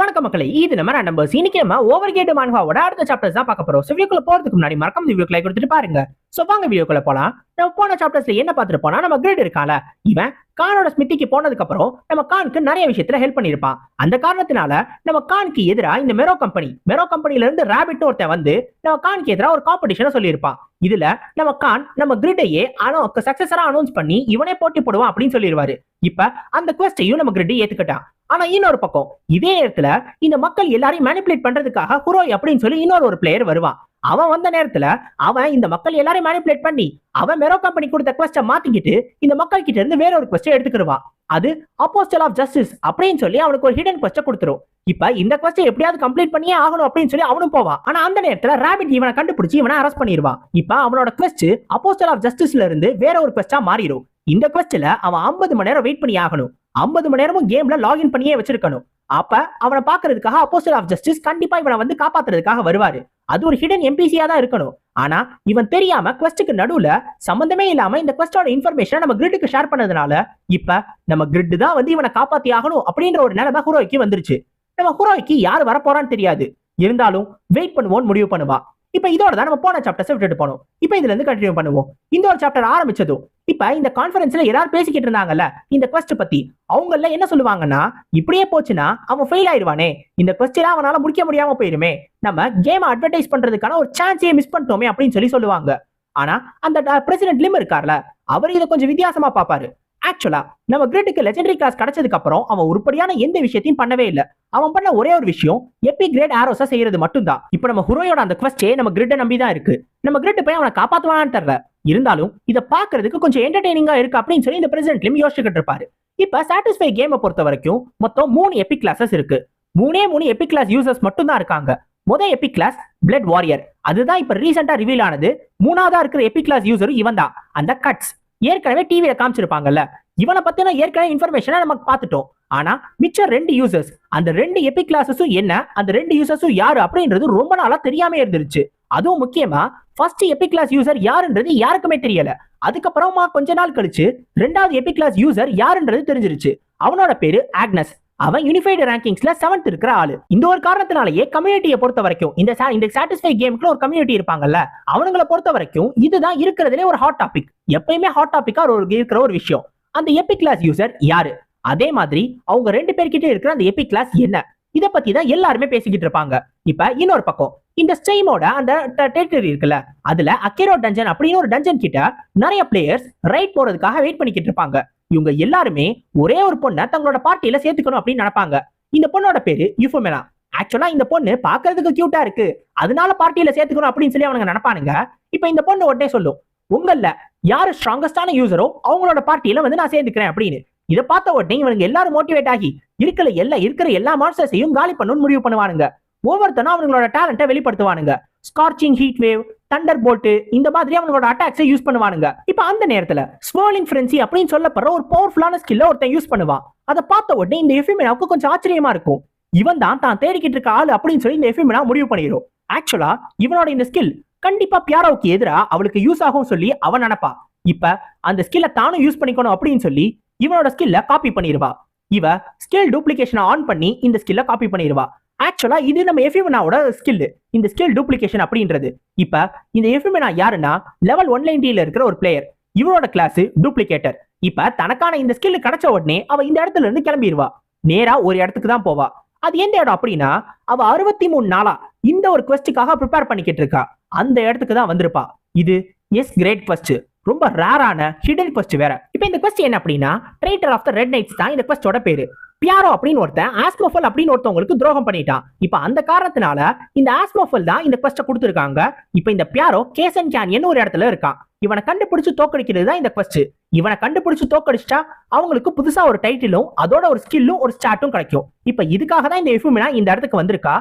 வணக்கம் மக்களே இது நம்ம நம்பர்ஸ் இன்னைக்கு நம்ம ஓவர் கேட் மான்ஹாவோட அடுத்த சாப்டர்ஸ் தான் பார்க்க போறோம். ஸோ வீடியோக்குள்ள போறதுக்கு முன்னாடி மறக்காம இந்த வீடியோக்கு லைக் கொடுத்துட்டு பாருங்க. ஸோ வாங்க வீடியோக்குள்ள போலாம். நம்ம போன சாப்டர்ஸ்ல என்ன பார்த்துட்டு போனா நம்ம கிரிட் இருக்கால இவன் கானோட ஸ்மித்திக்கு போனதுக்கு அப்புறம் நம்ம கானுக்கு நிறைய விஷயத்துல ஹெல்ப் பண்ணியிருப்பான். அந்த காரணத்தினால நம்ம கானுக்கு எதிராக இந்த மெரோ கம்பெனி மெரோ கம்பெனில இருந்து ராபிட் ஒருத்தன் வந்து நம்ம கானுக்கு எதிராக ஒரு காம்படிஷனை சொல்லியிருப்பான். இதுல நம்ம கான் நம்ம கிரிட்டையே அனோ சக்சஸரா அனௌன்ஸ் பண்ணி இவனே போட்டி போடுவான் அப்படின்னு சொல்லிடுவாரு இப்ப அந்த கொஸ்டையும் நம்ம கிரிட் ஏத்துக்கிட்டான். ஆனா இன்னொரு பக்கம் இதே நேரத்துல இந்த மக்கள் எல்லாரையும் மேனிபுலேட் பண்றதுக்காக குரோய் அப்படின்னு சொல்லி இன்னொரு ஒரு பிளேயர் வருவான். அவன் வந்த நேரத்துல அவன் இந்த மக்கள் எல்லாரையும் மேனிபுலேட் பண்ணி அவன் மெரோ கம்பெனி கொடுத்த கொஸ்டை மாத்திக்கிட்டு இந்த மக்கள் கிட்ட இருந்து வேற ஒரு கொஸ்டை எடுத்துக்கிடுவான். அது அப்போஸ்டல் ஆஃப் ஜஸ்டிஸ் அப்படின்னு சொல்லி அவனுக்கு ஒரு ஹிடன் கொஸ்டை கொடுத்துரும். இப்ப இந்த கொஸ்டை எப்படியாவது கம்ப்ளீட் பண்ணியே ஆகணும் அப்படின்னு சொல்லி அவனும் போவான். ஆனா அந்த நேரத்துல ராபிட் இவனை கண்டுபிடிச்சி இவனை அரெஸ்ட் பண்ணிடுவான். இப்ப அவனோட கொஸ்ட் அப்போஸ்டல் ஆஃப் ஜஸ்டிஸ்ல இருந்து வேற ஒரு கொஸ்டா மாறிடும். இந்த குவெஸ்ட்ல அவன் 50 மணி நேரம் வெயிட் பண்ணி ஆகணும். 50 மணி நேரமும் கேம்ல லாகின் பண்ணியே வச்சிருக்கணும். அப்ப அவனை பாக்குறதுக்காக அப்போஸ்டல் ஆஃப் ஜஸ்டிஸ் கண்டிப்பா இவனை வந்து காப்பாத்துறதுக்காக வருவாரு. அது ஒரு ஹிடன் எம்பிசியா தான் இருக்கணும். ஆனா இவன் தெரியாம குவெஸ்டுக்கு நடுவுல சம்பந்தமே இல்லாம இந்த குவெஸ்டோட இன்ஃபர்மேஷனை நம்ம கிரிட்டுக்கு ஷேர் பண்ணதுனால இப்ப நம்ம கிரிட் தான் வந்து இவனை காப்பாத்தி ஆகணும் அப்படின்ற ஒரு நிலைமை ஹுரோய்க்கு வந்துருச்சு. நம்ம ஹுரோய்க்கு யார் வரப்போறான்னு தெரியாது. இருந்தாலும் வெயிட் பண்ணுவோன்னு முடிவு பண்ணுவா. இப்போ இதோட தான் நம்ம போன சாப்டர்ஸை விட்டுட்டு போனோம். இப்போ இதுல இருந்து கண்டினியூ பண்ணுவோம். இந்த ஒரு சாப்டர் ஆரம்பிச்சதும் இப்ப இந்த கான்ஃபரன்ஸ்ல எல்லாரும் பேசிக்கிட்டு இருந்தாங்கல்ல இந்த கொஸ்ட் பத்தி அவங்க எல்லாம் என்ன சொல்லுவாங்கன்னா இப்படியே போச்சுன்னா அவன் ஃபெயில் ஆயிடுவானே. இந்த கொஸ்டின் அவனால முடிக்க முடியாம போயிருமே. நம்ம கேம் அட்வர்டைஸ் பண்றதுக்கான ஒரு சான்ஸே மிஸ் பண்ணிட்டோமே அப்படின்னு சொல்லி சொல்லுவாங்க. ஆனா அந்த பிரசிடென்ட் லிம் இருக்கார்ல அவர் இதை கொஞ்சம் வித்தியாசமா பாப்பாரு ஆக்சுவலா நம்ம கிரிட்டுக்கு லெஜெண்டரி கிளாஸ் கிடைச்சதுக்கு அப்புறம் அவன் உருப்படியான எந்த விஷயத்தையும் பண்ணவே இல்லை. அவன் பண்ண ஒரே ஒரு விஷயம் எப்பி கிரேட் ஆரோஸா செய்யறது மட்டும்தான். இப்போ நம்ம ஹுரோயோட அந்த கொஸ்டே நம்ம கிரிட்டை நம்பி தான் இருக்கு. நம்ம கிரிட் போய் அவனை காப்பாத்துவானான்னு தெரியல. இருந்தாலும் இதை பாக்குறதுக்கு கொஞ்சம் என்டர்டைனிங்கா இருக்கு அப்படின்னு சொல்லி இந்த பிரசிடென்ட்லயும் யோசிச்சுக்கிட்டு இருப்பாரு. இப்ப சாட்டிஸ்ஃபை கேமை பொறுத்த வரைக்கும் மொத்தம் மூணு எபிக் கிளாஸஸ் இருக்கு. மூணே மூணு எபிக் கிளாஸ் யூசர்ஸ் மட்டும் தான் இருக்காங்க. முதல் எபிக் கிளாஸ் பிளட் வாரியர் அதுதான் இப்ப ரீசெண்டா ரிவீல் ஆனது. மூணாவதா இருக்கிற எபிக் கிளாஸ் யூசரும் இவன் தான் அந்த கட்ஸ் ஏற்கனவே டிவியில காமிச்சிருப்பாங்கல்ல. இவனை பத்தின ஏற்கனவே இன்ஃபர்மேஷனை நமக்கு பார்த்துட்டோம். ஆனா மிச்சம் ரெண்டு யூசர்ஸ் அந்த ரெண்டு எபிக் கிளாஸஸும் என்ன அந்த ரெண்டு யூசர்ஸும் யாரு அப்படின்றது ரொம்ப நாளா தெரியாம இருந்துருச்சு. அதுவும் முக்கியமா ஃபர்ஸ்ட் எபிக் கிளாஸ் யூசர் யாருன்றது யாருக்குமே தெரியல. அதுக்கப்புறமா கொஞ்ச நாள் கழிச்சு ரெண்டாவது எபிக் கிளாஸ் யூசர் யாருன்றது தெரிஞ்சிருச்சு. அவனோட பேரு ஆக்னஸ் அவன் யூனிஃபைடு ரேங்கிங்ஸ்ல செவன்த் இருக்கிற ஆளு. இந்த ஒரு காரணத்தினாலேயே கம்யூனிட்டியை பொறுத்த வரைக்கும் இந்த இந்த சாட்டிஸ்ஃபை கேமுக்குள்ள ஒரு கம்யூனிட்டி இருப்பாங்கல்ல அவனுங்களை பொறுத்த வரைக்கும் இதுதான் இருக்கிறதுலே ஒரு ஹாட் டாபிக் எப்பயுமே ஹாட் டாபிக்கா ஒரு இருக்கிற ஒரு விஷயம். அந்த எபிக் கிளாஸ் யூசர் யாரு? அதே மாதிரி அவங்க ரெண்டு பேர்கிட்ட இருக்கிற அந்த எபிக் கிளாஸ் என்ன? இதை பத்தி தான் எல்லாருமே பேசிக்கிட்டு இருப்பாங்க. இப்ப இன்னொரு பக்கம் இந்த ஸ்டெய்மோட அந்த டெரிட்டரி இருக்குல்ல அதுல அக்கேரோ டஞ்சன் அப்படின்னு ஒரு டஞ்சன் கிட்ட நிறைய பிளேயர்ஸ் ரைட் போறதுக்காக வெயிட் பண்ணிக்கிட்டு இருப்பாங்க. இவங்க எல்லாருமே ஒரே ஒரு பொண்ணை தங்களோட பார்ட்டியில சேர்த்துக்கணும் அப்படின்னு நினைப்பாங்க. இந்த பொண்ணோட பேரு யுஃபோமெனா ஆக்சுவலா இந்த பொண்ணு பாக்குறதுக்கு கியூட்டா இருக்கு. அதனால பார்ட்டியில சேர்த்துக்கணும் அப்படின்னு சொல்லி அவனுங்க நினைப்பானுங்க. இப்ப இந்த பொண்ணு உடனே சொல்லும் உங்கள யாரு ஸ்ட்ராங்கஸ்டான யூசரோ அவங்களோட பார்ட்டியில வந்து நான் சேர்ந்துக்கிறேன் அப்படின்னு. இதை பார்த்த உடனே இவனுங்க எல்லாரும் மோட்டிவேட் ஆகி இருக்கிற எல்லா இருக்கிற எல்லா மான்ஸ்டர்ஸையும் காலி பண்ணணும்னு முடிவு பண்ணுவானுங்க. ஒவ்வொருத்தனும் அவங்களோட டேலண்ட்டை வெளிப்படுத்துவானுங்க. Scorching heat wave thunder bolt இந்த மாதிரி அவங்களோட அட்டாக்ஸை யூஸ் பண்ணுவானுங்க. இப்போ அந்த நேரத்துல ஸ்வர்லிங் ஃப்ரென்சி அப்படின்னு சொல்லப்படுற ஒரு பவர்ஃபுல்லான ஸ்கில்ல ஒருத்தன் யூஸ் பண்ணுவான். அதை பார்த்த உடனே இந்த எஃபிமினாவுக்கு கொஞ்சம் ஆச்சரியமா இருக்கும். இவன் தான் தான் தேடிக்கிட்டு இருக்க ஆளு அப்படின்னு சொல்லி இந்த எஃபிமினா முடிவு பண்ணிடும் ஆக்சுவலா இவனோட இந்த ஸ்கில் கண்டிப்பா பியாரோவுக்கு எதிராக அவளுக்கு யூஸ் ஆகும் சொல்லி அவன் நினைப்பா. இப்ப அந்த ஸ்கில்ல தானும் யூஸ் பண்ணிக்கணும் அப்படின்னு சொல்லி இவனோட ஸ்கில்ல காப்பி பண்ணிடுவா இவ ஸ்கில் டூப்ளிகேஷனை ஆன் பண்ணி இந்த ஸ்கில்ல காப்பி பண்ணிடுவா ஆக்சுவலா இது நம்ம எஃப்எம்னாவோட ஸ்கில் இந்த ஸ்கில் டூப்ளிகேஷன் அப்படின்றது. இப்ப இந்த எஃப்எம்னா யாருன்னா லெவல் ஒன் ல இருக்கிற ஒரு பிளேயர் இவனோட கிளாஸ் டூப்ளிகேட்டர் இப்ப தனக்கான இந்த ஸ்கில் கிடைச்ச உடனே அவ இந்த இடத்துல இருந்து கிளம்பிடுவா நேரா ஒரு இடத்துக்கு தான் போவா. அது எந்த இடம் அப்படின்னா அவ அறுபத்தி மூணு நாளா இந்த ஒரு கொஸ்டுக்காக ப்ரிப்பேர் பண்ணிக்கிட்டு இருக்கா. அந்த இடத்துக்கு தான் வந்திருப்பா. இது எஸ் கிரேட் கொஸ்ட் ரொம்ப ரேரான ஹிடன் கொஸ்ட் வேற. இப்போ இந்த கொஸ்ட் என்ன அப்படின்னா traitor of the red knights தான் இந்த கொஸ்டோட பேரு. பியாரோ அப்படின்னு ஒருத்தன் ஆஸ்மோஃபல் அப்படின்னு ஒருத்தவங்களுக்கு துரோகம் பண்ணிட்டான். இப்போ அந்த காரணத்தினால இந்த ஆஸ்மோஃபல் தான் இந்த கொஸ்ட கொடுத்துருக்காங்க. இப்போ இந்த பியாரோ கேசன் கேன் ஒரு இடத்துல இருக்கான். இவனை கண்டுபிடிச்சு தோக்கடிக்கிறது தான் இந்த கொஸ்ட் இவனை கண்டுபிடிச்சு தோக்கடிச்சிட்டா அவங்களுக்கு புதுசா ஒரு டைட்டிலும் அதோட ஒரு ஸ்கில்லும் ஒரு ஸ்டார்ட்டும் கிடைக்கும். இப்போ இதுக்காக தான் இந்த எஃபுமினா இந்த இடத்துக்கு வந்திருக்கா?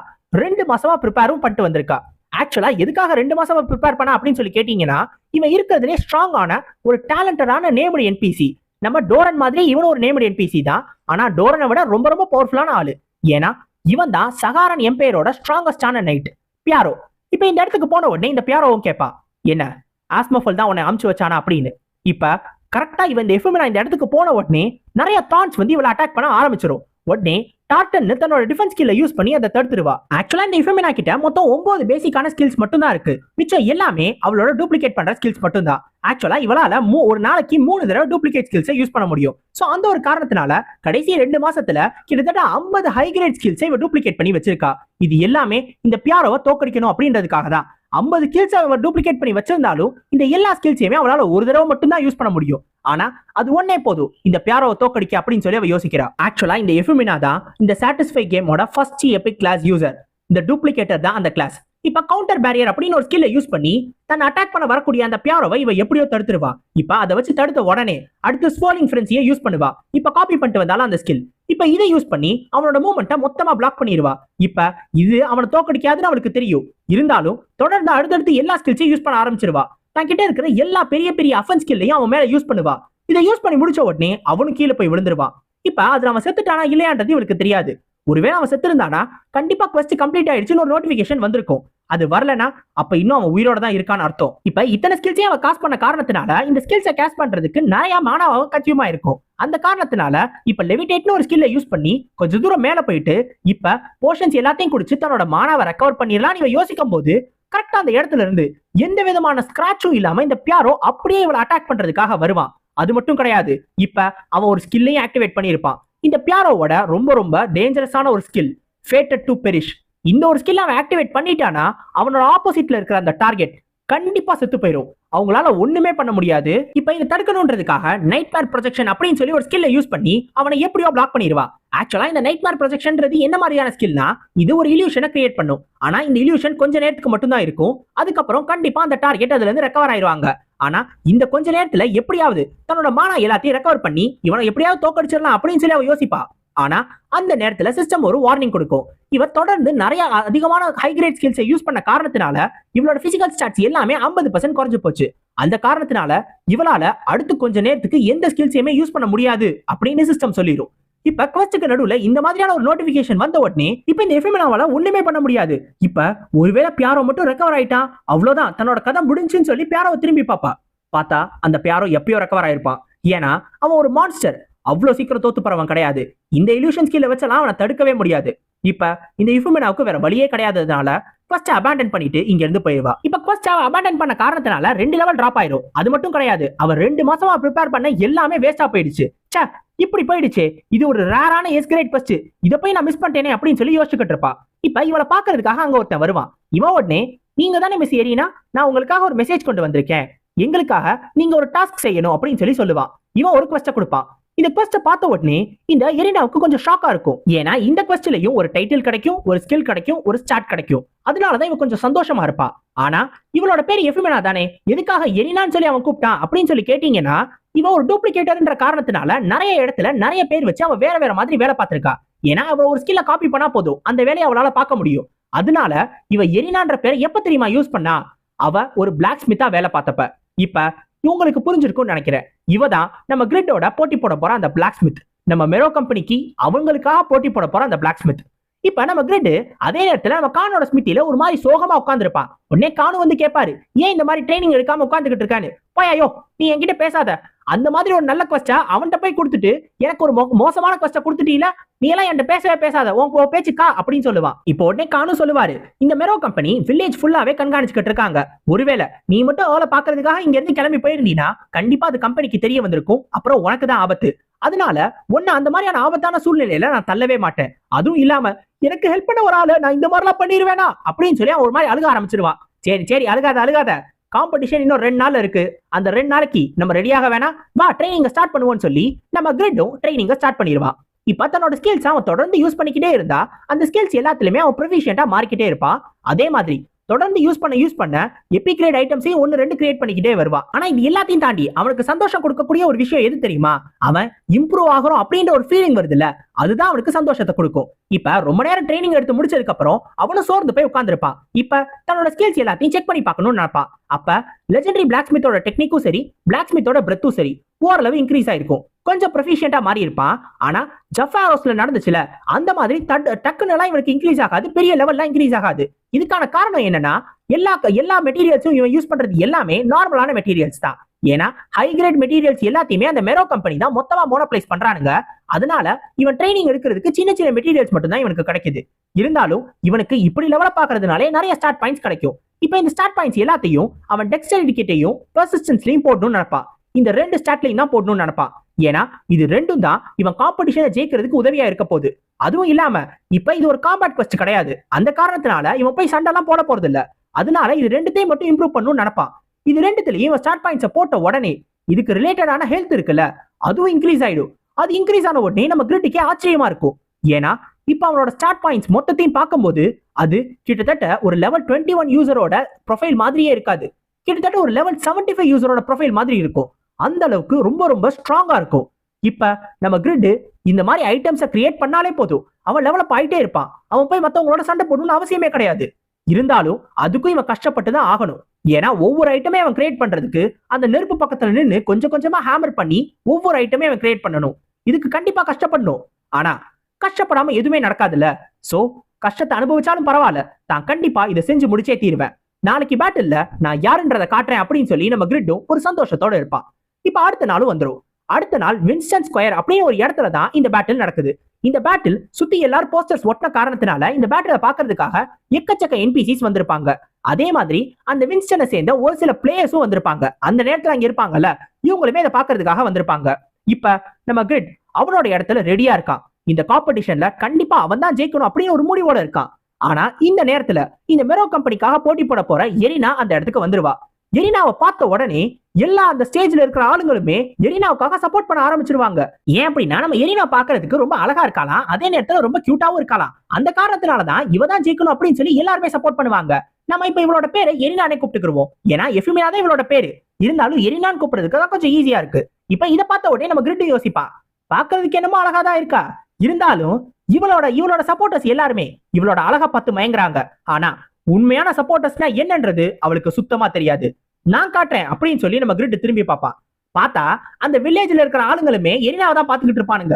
ரெண்டு மாசமா ப்ரிப்பேரும் பண்ணிட்டு வந்திருக்கா. ஆக்சுவலா எதுக்காக ரெண்டு மாசமா ப்ரிப்பேர் பண்ண அப்படின்னு சொல்லி கேட்டீங்கன்னா இவன் இருக்கிறதுலே ஸ்ட்ராங்கான ஒரு டேலண்டடான நேம்டு என்பிசி நம்ம டோரன் மாதிரி இவனும் ஒரு நேம்டு என்பிசி தான். ஆனா டோரனை விட ரொம்ப ரொம்ப பவர்ஃபுல்லான ஆளு. ஏன்னா இவன் தான் சகாரன் எம்பையரோட ஸ்ட்ராங்கஸ்டான நைட் பியாரோ இப்போ இந்த இடத்துக்கு போன உடனே இந்த பியாரோவும் கேட்பா என்ன ஆஸ்மோஃபல் தான் உன்னை அமுச்சு வச்சானா? அப்படின்னு. இப்ப கரெக்டா இவன் இந்த எஃப்எம்னா இந்த இடத்துக்கு போன உடனே நிறைய தான்ஸ் வந்து இவளை அட்டாக் பண்ண ஆரம்பிச்சிடும் உடனே டார்டன் தன்னோட டிஃபென்ஸ் ஸ்கில்ல யூஸ் பண்ணி அதை தடுத்துருவா ஆக்சுவலா இந்த இஃபெமினா கிட்ட மொத்தம் ஒன்பது பேசிக்கான ஸ்கில்ஸ் மட்டும் தான் இருக்கு. மிச்சம் எல்லாமே அவளோட டூப்ளிகேட் பண்ற ஸ்கில்ஸ் மட்டும் தான் ஆக்சுவலா இவளால மூ- ஒரு நாளைக்கு மூணு தடவை டூப்ளிகேட் ஸ்கில்ஸை யூஸ் பண்ண முடியும். சோ அந்த ஒரு காரணத்தினால கடைசி ரெண்டு மாசத்துல கிட்டத்தட்ட 50 ஹை கிரேட் ஸ்கில்ஸை இவ டூப்ளிகேட் பண்ணி வச்சிருக்கா. இது எல்லாமே இந்த பியாரோவை தோக்கடிக்கணும் அப்படின்றதுக்காக தான் 50 ஸ்கில்ஸ் அவர் டூப்ளிகேட் பண்ணி வச்சிருந்தாலும் இந்த எல்லா ஸ்கில்ஸையுமே அவளால ஒரு தடவை மட்டும்தான் யூஸ் பண்ண முடியும். ஆனா அது ஒன்னே போதும். இந்த பியாரோவை தோக்கடிக்க அப்படின்னு சொல்லி அவ யோசிக்கிறா. ஆக்சுவலா இந்த எஃபுமினா தான் இந்த சாட்டிஸ்ஃபை கேமோட ஃபர்ஸ்ட் எபிக் கிளாஸ் யூசர் இந்த டூப்ளிகேட்டர் தான் அந்த கிளாஸ் இப்ப கவுண்டர் பேரியர் அப்படின்னு ஒரு ஸ்கில்லை யூஸ் பண்ணி தன்னை அட்டாக் பண்ண வரக்கூடிய அந்த பியாரோவை இவ எப்படியோ தடுத்துருவா. இப்ப அதை வச்சு தடுத்த உடனே அடுத்து ஸ்போலிங் ஃப்ரெண்ட்ஸையே யூஸ் பண்ணுவா. இப்ப காப்பி பண்ணிட்டு வந்தாலும் அந்த ஸ்கில் இப்ப இதை யூஸ் பண்ணி அவனோட மூமெண்ட்டை மொத்தமா பிளாக் பண்ணிடுவா இப்ப இது அவனை தோக்கடிக்காதுன்னு அவளுக்கு தெரியும். இருந்தாலும் தொடர்ந்து அடுத்தடுத்து எல்லா ஸ்கில்ஸையும் யூஸ் பண்ண ஆரம்பிச்சிருவா. தன் கிட்ட இருக்கிற எல்லா பெரிய பெரிய அஃபன் ஸ்கில்லையும் அவன் மேல யூஸ் பண்ணுவா. இதை யூஸ் பண்ணி முடிச்ச உடனே அவனும் கீழே போய் விழுந்துருவான் இப்ப அதுல அவன் செத்துட்டானா இல்லையான்றது இவளுக்கு தெரியாது. ஒருவேளை அவன் செத்துருந்தானா கண்டிப்பா கொஸ்ட் கம்ப்ளீட் ஆயிடுச்சுன்னு ஒரு நோட்டிபிகேஷன் வந்திருக்கும். அது வரலனா அப்ப இன்னும் அவன் உயிரோட தான் இருக்கான்னு அர்த்தம். இப்ப இத்தனை ஸ்கில்ஸையும் அவன் காஸ் பண்ண காரணத்தினால இந்த ஸ்கில்ஸை கேஸ் பண்றதுக்கு நிறைய மானாவும் கச்சியமா இருக்கும். அந்த காரணத்தினால இப்ப லெவிடேட்னு ஒரு ஸ்கில்லை யூஸ் பண்ணி கொஞ்சம் தூரம் மேல போயிட்டு இப்ப போர்ஷன்ஸ் எல்லாத்தையும் குடிச்சு தன்னோட மானாவை ரெக்கவர் பண்ணிடலாம் இவன் யோசிக்கும் போது கரெக்டா அந்த இடத்துல இருந்து எந்த விதமான ஸ்கிராச்சும் இல்லாம இந்த பியாரோ அப்படியே இவளை அட்டாக் பண்றதுக்காக வருவான். அது மட்டும் கிடையாது. இப்ப அவன் ஒரு ஸ்கில்லையும் ஆக்டிவேட் பண்ணியிருப்பான். இந்த பியாரோவோட ரொம்ப ரொம்ப டேஞ்சரஸான ஒரு ஸ்கில் ஃபேட்டட் டு பெரிஷ் இந்த ஒரு ஸ்கில் அவன் ஆக்டிவேட் பண்ணிட்டானா அவனோட ஆப்போசிட்ல இருக்கிற அந்த டார்கெட் கண்டிப்பா செத்து போயிடும் அவங்களால ஒண்ணுமே பண்ண முடியாது. இப்ப இதை தடுக்கணுன்றதுக்காக நைட் மேர் ப்ரொஜெக்ஷன் அப்படின்னு சொல்லி ஒரு ஸ்கில்ல யூஸ் பண்ணி அவனை எப்படியோ பிளாக் பண்ணிடுவா. ஆக்சுவலா இந்த நைட் மேர் ப்ரொஜெக்ஷன்ன்றது என்ன மாதிரியான ஸ்கில்னா இது ஒரு இலியூஷனை கிரியேட் பண்ணும். ஆனா இந்த இலியூஷன் கொஞ்ச நேரத்துக்கு மட்டும் தான் இருக்கும். அதுக்கப்புறம் கண்டிப்பா அந்த டார்கெட் அதுல இருந்து ரெக்கவர் ஆயிருவாங்க ஆனா இந்த கொஞ்ச நேரத்துல எப்படியாவது தன்னோட மானா எல்லாத்தையும் ரெக்கவர் பண்ணி இவனை எப்படியாவது தோக்கடிச்சிடலாம் அப்படின்னு சொல்லி அவ யோசிப்பா. ஆனா அந்த நேரத்துல சிஸ்டம் ஒரு வார்னிங் கொடுக்கும். இவ தொடர்ந்து நிறைய அதிகமான ஹை கிரேட் ஸ்கில்ஸை யூஸ் பண்ண காரணத்தினால இவளோட பிசிக்கல் ஸ்டாட்ஸ் எல்லாமே 50% பர்சன்ட் குறைஞ்சு போச்சு. அந்த காரணத்தினால இவளால அடுத்து கொஞ்ச நேரத்துக்கு எந்த ஸ்கில்ஸையுமே யூஸ் பண்ண முடியாது அப்படின்னு சிஸ்டம் சொல்லிடும் இப்ப குவஸ்டுக்கு நடுவுல இந்த மாதிரியான ஒரு நோட்டிபிகேஷன் வந்த உடனே இப்ப இந்த எஃபிமினாவால ஒண்ணுமே பண்ண முடியாது. இப்ப ஒருவேளை பியாரோ மட்டும் ரெக்கவர் ஆயிட்டான் அவ்வளவுதான் தன்னோட கதை முடிஞ்சுன்னு சொல்லி பியாரோவை திரும்பி பாப்பா பார்த்தா அந்த பியாரோ எப்பயோ ரெக்கவர் ஆயிருப்பான் ஏன்னா அவன் ஒரு மான்ஸ்டர் அவ்வளவு சீக்கிரம் தோத்து போறவன் கிடையாது. இந்த இலூஷன் ஸ்கில்ல வச்சலாம் அவனை தடுக்கவே முடியாது. இப்ப இந்த இஃபுமினாவுக்கு வேற வழியே கிடையாததுனால ஃபர்ஸ்ட் அபேண்டன் பண்ணிட்டு இங்க இருந்து போயிடுவா. இப்ப ஃபர்ஸ்ட் அவ அபேண்டன் பண்ண காரணத்தினால ரெண்டு லெவல் டிராப் ஆயிரும். அது மட்டும் கிடையாது. அவர் ரெண்டு மாசமா ப்ரிப்பேர் பண்ண எல்லாமே வேஸ்டா போயிடுச்சு. சே இப்படி போயிடுச்சு. இது ஒரு ரேரான எஸ் கிரேட் ஃபர்ஸ்ட் இதை போய் நான் மிஸ் பண்ணிட்டேனே அப்படின்னு சொல்லி யோசிச்சுக்கிட்டு இருப்பா. இப்ப இவளை பாக்குறதுக்காக அங்க ஒருத்தன் வருவான். இவன் உடனே நீங்க தானே மிஸ் ஏரினா நான் உங்களுக்காக ஒரு மெசேஜ் கொண்டு வந்திருக்கேன். எங்களுக்காக நீங்க ஒரு டாஸ்க் செய்யணும் அப்படின்னு சொல்லி சொல்லுவான் இவன் ஒரு quest கொடுப்பான். இந்த கொஸ்ட பார்த்த உடனே இந்த எரினாவுக்கு கொஞ்சம் ஷாக்கா இருக்கும். ஏன்னா இந்த questலயும் ஒரு டைட்டில் கிடைக்கும் ஒரு ஸ்கில் கிடைக்கும் ஒரு ஸ்டார்ட் கிடைக்கும். அதனாலதான் இவன் கொஞ்சம் சந்தோஷமா இருப்பா. ஆனா இவளோட பேர் எஃபிமெனா தானே? எதுக்காக எரினான்னு சொல்லி அவன் கூப்பிட்டான் அப்படின்னு சொல்லி கேட்டீங்கன்னா இவ ஒரு டூப்ளிகேட்டர்ன்ற காரணத்தினால நிறைய இடத்துல நிறைய பேர் வச்சு அவ வேற வேற மாதிரி வேலை பார்த்திருக்கா. ஏன்னா அவ ஒரு ஸ்கில்ல காப்பி பண்ணா போதும். அந்த வேலையை அவளால பார்க்க முடியும். அதனால இவ எரினான்ற பேரை எப்ப தெரியுமா யூஸ் பண்ணா? அவ ஒரு பிளாக் ஸ்மித்தா வேலை பார்த்தப்ப. இப்ப இவங்களுக்கு புரிஞ்சிருக்கும்னு நினைக்கிறேன். இவ தான் நம்ம கிரிட்டோட போட்டி போட போற அந்த பிளாக் ஸ்மித் நம்ம மெரோ கம்பெனிக்கு அவங்களுக்காக போட்டி போட போற அந்த பிளாக் ஸ்மித் இப்ப நம்ம கிரிட் அதே நேரத்துல நம்ம கானோட ஸ்மிட்டில ஒரு மாதிரி சோகமா உட்காந்துருப்பான் உடனே கானு வந்து கேட்பாரு ஏன் இந்த மாதிரி ட்ரைனிங் எடுக்காம உட்காந்துக்கிட்டு இருக்கான்னு? போய் ஐயோ நீ என்கிட்ட பேசாத. அந்த மாதிரி ஒரு நல்ல கொஸ்டா அவன்கிட்ட போய் கொடுத்துட்டு எனக்கு ஒரு மோ- மோசமான கொஸ்டா கொடுத்துட்டீல நீ எல்லாம் என்கிட்ட பேசவே பேசாத உன் பேச்சுக்கா அப்படின்னு சொல்லுவான். இப்போ உடனே காணும் சொல்லுவாரு இந்த மெரோ கம்பெனி வில்லேஜ் ஃபுல்லாவே கண்காணிச்சுக்கிட்டு இருக்காங்க. ஒருவேளை நீ மட்டும் அவளை பாக்குறதுக்காக இங்க இருந்து கிளம்பி போயிருந்தீங்கன்னா கண்டிப்பா அது கம்பெனிக்கு தெரிய வந்திருக்கும். அப்புறம் உனக்கு தான் ஆபத்து. அதனால ஒன்னு அந்த மாதிரியான ஆபத்தான சூழ்நிலையில நான் தள்ளவே மாட்டேன். அதுவும் இல்லாம எனக்கு ஹெல்ப் பண்ண ஒரு ஆளு நான் இந்த மாதிரிலாம் பண்ணிடுவேனா அப்படின்னு சொல்லி அவன் ஒரு மாதிரி அழுக ஆரம்பிச்சிருவான். சரி சரி அழுகாத அழுகாத. காம்படிஷன் இன்னும் ரெண்டு நாள் இருக்கு. அந்த ரெண்டு நாளைக்கு நம்ம ரெடியாக வேணா வா ட்ரைனிங்கை ஸ்டார்ட் பண்ணுவோம்னு சொல்லி நம்ம கிரிட்டும் ட்ரைனிங்கை ஸ்டார்ட் பண்ணிடுவா. இப்ப தன்னோட ஸ்கில்ஸ் அவன் தொடர்ந்து யூஸ் பண்ணிக்கிட்டே இருந்தா அந்த ஸ்கில்ஸ் எல்லாத்துலயுமே அவன் ப்ரொஃபிஷியண்டா மாறிக்கிட்டே இருப்பான். அதே மாதிரி தொடர்ந்து யூஸ் பண்ண யூஸ் பண்ண எபி கிரேட் ஐட்டம்ஸையும் ஒன்று ரெண்டு கிரியேட் பண்ணிக்கிட்டே வருவான் ஆனா இது எல்லாத்தையும் தாண்டி அவனுக்கு சந்தோஷம் கொடுக்கக்கூடிய ஒரு விஷயம் எது தெரியுமா? அவன் இம்ப்ரூவ் ஆகுறோம் அப்படின்ற ஒரு ஃபீலிங் வருது இல்ல அதுதான் அவனுக்கு சந்தோஷத்தை கொடுக்கும். இப்ப ரொம்ப நேரம் ட்ரைனிங் எடுத்து முடிச்சதுக்கு அப்புறம் அவனும் சோர்ந்து போய் உட்காந்துருப்பான் இப்ப தன்னோட ஸ்கில்ஸ் எல்லாத்தையும் செக் பண்ணி பார்க்கணும்னு நினைப்பான் அப்ப லெஜெண்டரி பிளாக் ஸ்மித்தோட டெக்னிக்கும் சரி பிளாக் ஸ்மித்தோட பிரெத்தும் சரி ஓரளவு இன்க்ரீஸ் ஆயிருக்கும். கொஞ்சம் ப்ரொஃபிஷியண்டா மாறி இருப்பான் ஆனா ஜஃபாரோஸ்ல நடந்துச்சுல அந்த மாதிரி டக்குன்னு எல்லாம் இவனுக்கு இன்க்ரீஸ் ஆகாது பெரிய லெவல்ல இன்க்ரீஸ் ஆகாது. இதுக்கான காரணம் என்னன்னா எல்லா எல்லா மெட்டீரியல்ஸும் இவன் யூஸ் பண்றது எல்லாமே நார்மலான மெட்டீரியல்ஸ் தான். ஏன்னா ஹை கிரேட் மெட்டீரியல்ஸ் எல்லாத்தையுமே அந்த மெரோ கம்பெனி தான் மொத்தமா மோனோப்ளைஸ் பண்றானுங்க. அதனால இவன் ட்ரைனிங் எடுக்கிறதுக்கு சின்ன சின்ன மெட்டீரியல்ஸ் மட்டும் தான் இவனுக்கு கிடைக்குது. இருந்தாலும் இவனுக்கு இப்படி லெவலப் ஆகிறதுனாலே நிறைய ஸ்டார்ட் பாயிண்ட்ஸ் கிடைக்கும். இப்போ இந்த ஸ்டார்ட் பாயிண்ட்ஸ் எல்லாத்தையும் அவன் டெக்ஸ்டைலிட்டி டிக்கெட்டையும் பர்சிஸ்டன்ஸ்லையும் போடணும்னு நினைப்பான். இந்த ரெண்டு ஸ்டாட்லையும் தான் போடணும்னு நினைப்பான். ஏன்னா இது ரெண்டும் தான் இவன் காம்படிஷனை ஜெயிக்கிறதுக்கு உதவியா இருக்க போகுது. அதுவும் இல்லாம இப்ப இது ஒரு காம்பேட் கொஸ்ட் கிடையாது. அந்த காரணத்தினால இவன் போய் சண்டைலாம் போட போறது இல்ல அதனால இது ரெண்டுத்தையும் மட்டும் இம்ப்ரூவ் பண்ணணும்னு நினைப்பான். இது ரெண்டுத்துலயும் இவன் ஸ்டார்ட் பாயிண்ட்ஸை போட்ட உடனே இதுக்கு ரிலேட்டடான ஹெல்த் இருக்குல்ல அதுவும் இன்க்ரீஸ் ஆயிடும். அது இன்க்ரீஸ் ஆன உடனே நம்ம கிரிட்டிக்கே ஆச்சரியமா இருக்கும். ஏன்னா இப்போ அவனோட ஸ்டார்ட் பாயிண்ட்ஸ் மொத்தத்தையும் பார்க்கும்போது அது கிட்டத்தட்ட ஒரு லெவல் டுவெண்ட்டி ஒன் யூசரோட ப்ரொஃபைல் மாதிரியே இருக்காது. கிட்டத்தட்ட ஒரு லெவல் செவன்டி ஃபைவ் யூசரோட ப்ரொஃபைல் மாதிரி இருக்கும். அந்த அளவுக்கு ரொம்ப ரொம்ப ஸ்ட்ராங்கா இருக்கும். இப்ப நம்ம கிரிட் இந்த மாதிரி ஐட்டம்ஸை கிரியேட் பண்ணாலே போதும். அவன் லெவலப் ஆயிட்டே இருப்பான். அவன் போய் மத்தவங்களோட சண்டை போடணும்னு அவசியமே கிடையாது. இருந்தாலும் அதுக்கும் இவன் கஷ்டப்பட்டு தான் ஆகணும். ஏன்னா ஒவ்வொரு ஐட்டமே அவன் கிரியேட் பண்றதுக்கு அந்த நெருப்பு பக்கத்துல நின்று கொஞ்சம் கொஞ்சமா ஹேமர் பண்ணி ஒவ்வொரு ஐட்டமே அவன் கிரியேட் பண்ணணும். இதுக்கு கண்டிப்பா கஷ்டப்படணும். ஆனா கஷ்டப்படாம எதுவுமே நடக்காதுல்ல. சோ கஷ்டத்தை அனுபவிச்சாலும் பரவாயில்ல. தான் கண்டிப்பா இதை செஞ்சு முடிச்சே தீருவேன். நாளைக்கு பேட்டில்ல நான் யாருன்றதை காட்டுறேன் அப்படின்னு சொல்லி நம்ம கிரிட்டும் ஒரு சந்தோஷத்தோட இருப்பான். இப்ப அடுத்த நாளும் வந்துரும். அடுத்த நாள் வின்ஸ்டன் ஸ்கொயர் அப்படின்னு ஒரு இடத்துல தான் இந்த பேட்டில் நடக்குது. இந்த பேட்டில் சுத்தி எல்லாரும் போஸ்டர்ஸ் ஒட்டின காரணத்தினால இந்த பேட்டில பாக்குறதுக்காக எக்கச்சக்க என்பிசிஸ் வந்திருப்பாங்க. அதே மாதிரி அந்த வின்ஸ்டனை சேர்ந்த ஒரு சில பிளேயர்ஸும் வந்திருப்பாங்க. அந்த நேரத்துல அங்க இருப்பாங்கல்ல இவங்களுமே இதை பாக்குறதுக்காக வந்திருப்பாங்க. இப்ப நம்ம கிரிட் அவனோட இடத்துல ரெடியா இருக்கான். இந்த காம்படிஷன்ல கண்டிப்பா அவன் தான் ஜெயிக்கணும் அப்படின்னு ஒரு முடிவோட இருக்கான். ஆனா இந்த நேரத்துல இந்த மெரோ கம்பெனிக்காக போட்டி போட போற எரினா அந்த இடத்துக்கு வந்துருவா. எரினாவை பார்த்த உடனே எல்லா அந்த ஸ்டேஜ்ல இருக்கிற ஆளுங்களுமே எரினாவுக்காக சப்போர்ட் பண்ண ஆரம்பிச்சிருவாங்க. ஏன் அப்படின்னா நம்ம எரினா பாக்குறதுக்கு ரொம்ப அழகா இருக்கலாம் அதே நேரத்துல ரொம்ப கியூட்டாவும் இருக்கலாம் அந்த காரணத்தினாலதான் இவ தான் ஜெயிக்கணும் அப்படின்னு சொல்லி எல்லாருமே சப்போர்ட் பண்ணுவாங்க. நம்ம இப்ப இவளோட பேரு எரினானே கூப்பிட்டுக்குருவோம். ஏன்னா எஃபிமினா தான் இவளோட பேரு. இருந்தாலும் எரினான்னு கூப்பிடுறதுக்கு தான் கொஞ்சம் ஈஸியா இருக்கு. இப்ப இதை பார்த்த உடனே நம்ம கிரிட்டு யோசிப்பா. பாக்குறதுக்கு என்னமோ அழகா தான் இருக்கா? இருந்தாலும் இவளோட இவளோட சப்போர்ட்டர்ஸ் எல்லாருமே இவளோட அழகா பார்த்து மயங்குறாங்க. ஆனா உண்மையான சப்போர்ட்டர்ஸ்னா என்னன்றது அவளுக்கு சுத்தமா தெரியாது. நான் காட்டுறேன் அப்படின்னு சொல்லி நம்ம கிரிட் திரும்பி பாப்பா. பார்த்தா அந்த வில்லேஜ்ல இருக்கிற ஆளுங்களுமே எரினாவை தான் பாத்துக்கிட்டு இருப்பானுங்க.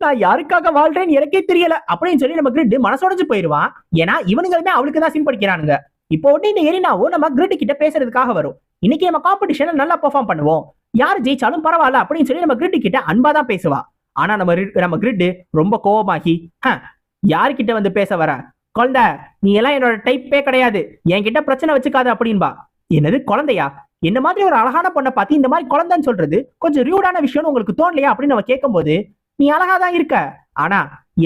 நான் யாருக்காக வாழ்றேன்னு எனக்கே தெரியல அப்படின்னு சொல்லி நம்ம கிரிட் மனசோடஞ்சு போயிருவான் ஏன்னா இவனுங்களுமே அவளுக்கு தான் சிம்படிக்கிறானுங்க இப்போ உடனே இந்த எரினாவோ நம்ம கிரிட் கிட்ட பேசுறதுக்காக வரும். இன்னைக்கு நம்ம காம்படிஷன்ல நல்லா பெர்ஃபார்ம் பண்ணுவோம். யார் ஜெயிச்சாலும் பரவாயில்ல அப்படின்னு சொல்லி நம்ம கிரிட் கிட்ட அன்பா தான் பேசுவா. ஆனா நம்ம நம்ம கிரிட் ரொம்ப கோவமாகி "ஹ, யார்கிட்ட வந்து பேச வர? குழந்தை நீ எல்லாம் என்னோட டைப்பே கிடையாது. என்கிட்ட பிரச்சனை வச்சுக்காது அப்படின்பா. என்னது குழந்தையா? என்ன மாதிரி ஒரு அழகான பொண்ணை பார்த்து இந்த மாதிரி குழந்தைன்னு சொல்றது? கொஞ்சம் ரியூடான விஷயம்னு உங்களுக்கு தோணலையா அப்படின்னு நம்ம கேட்கும்போது நீ அழகா தான் இருக்க. ஆனா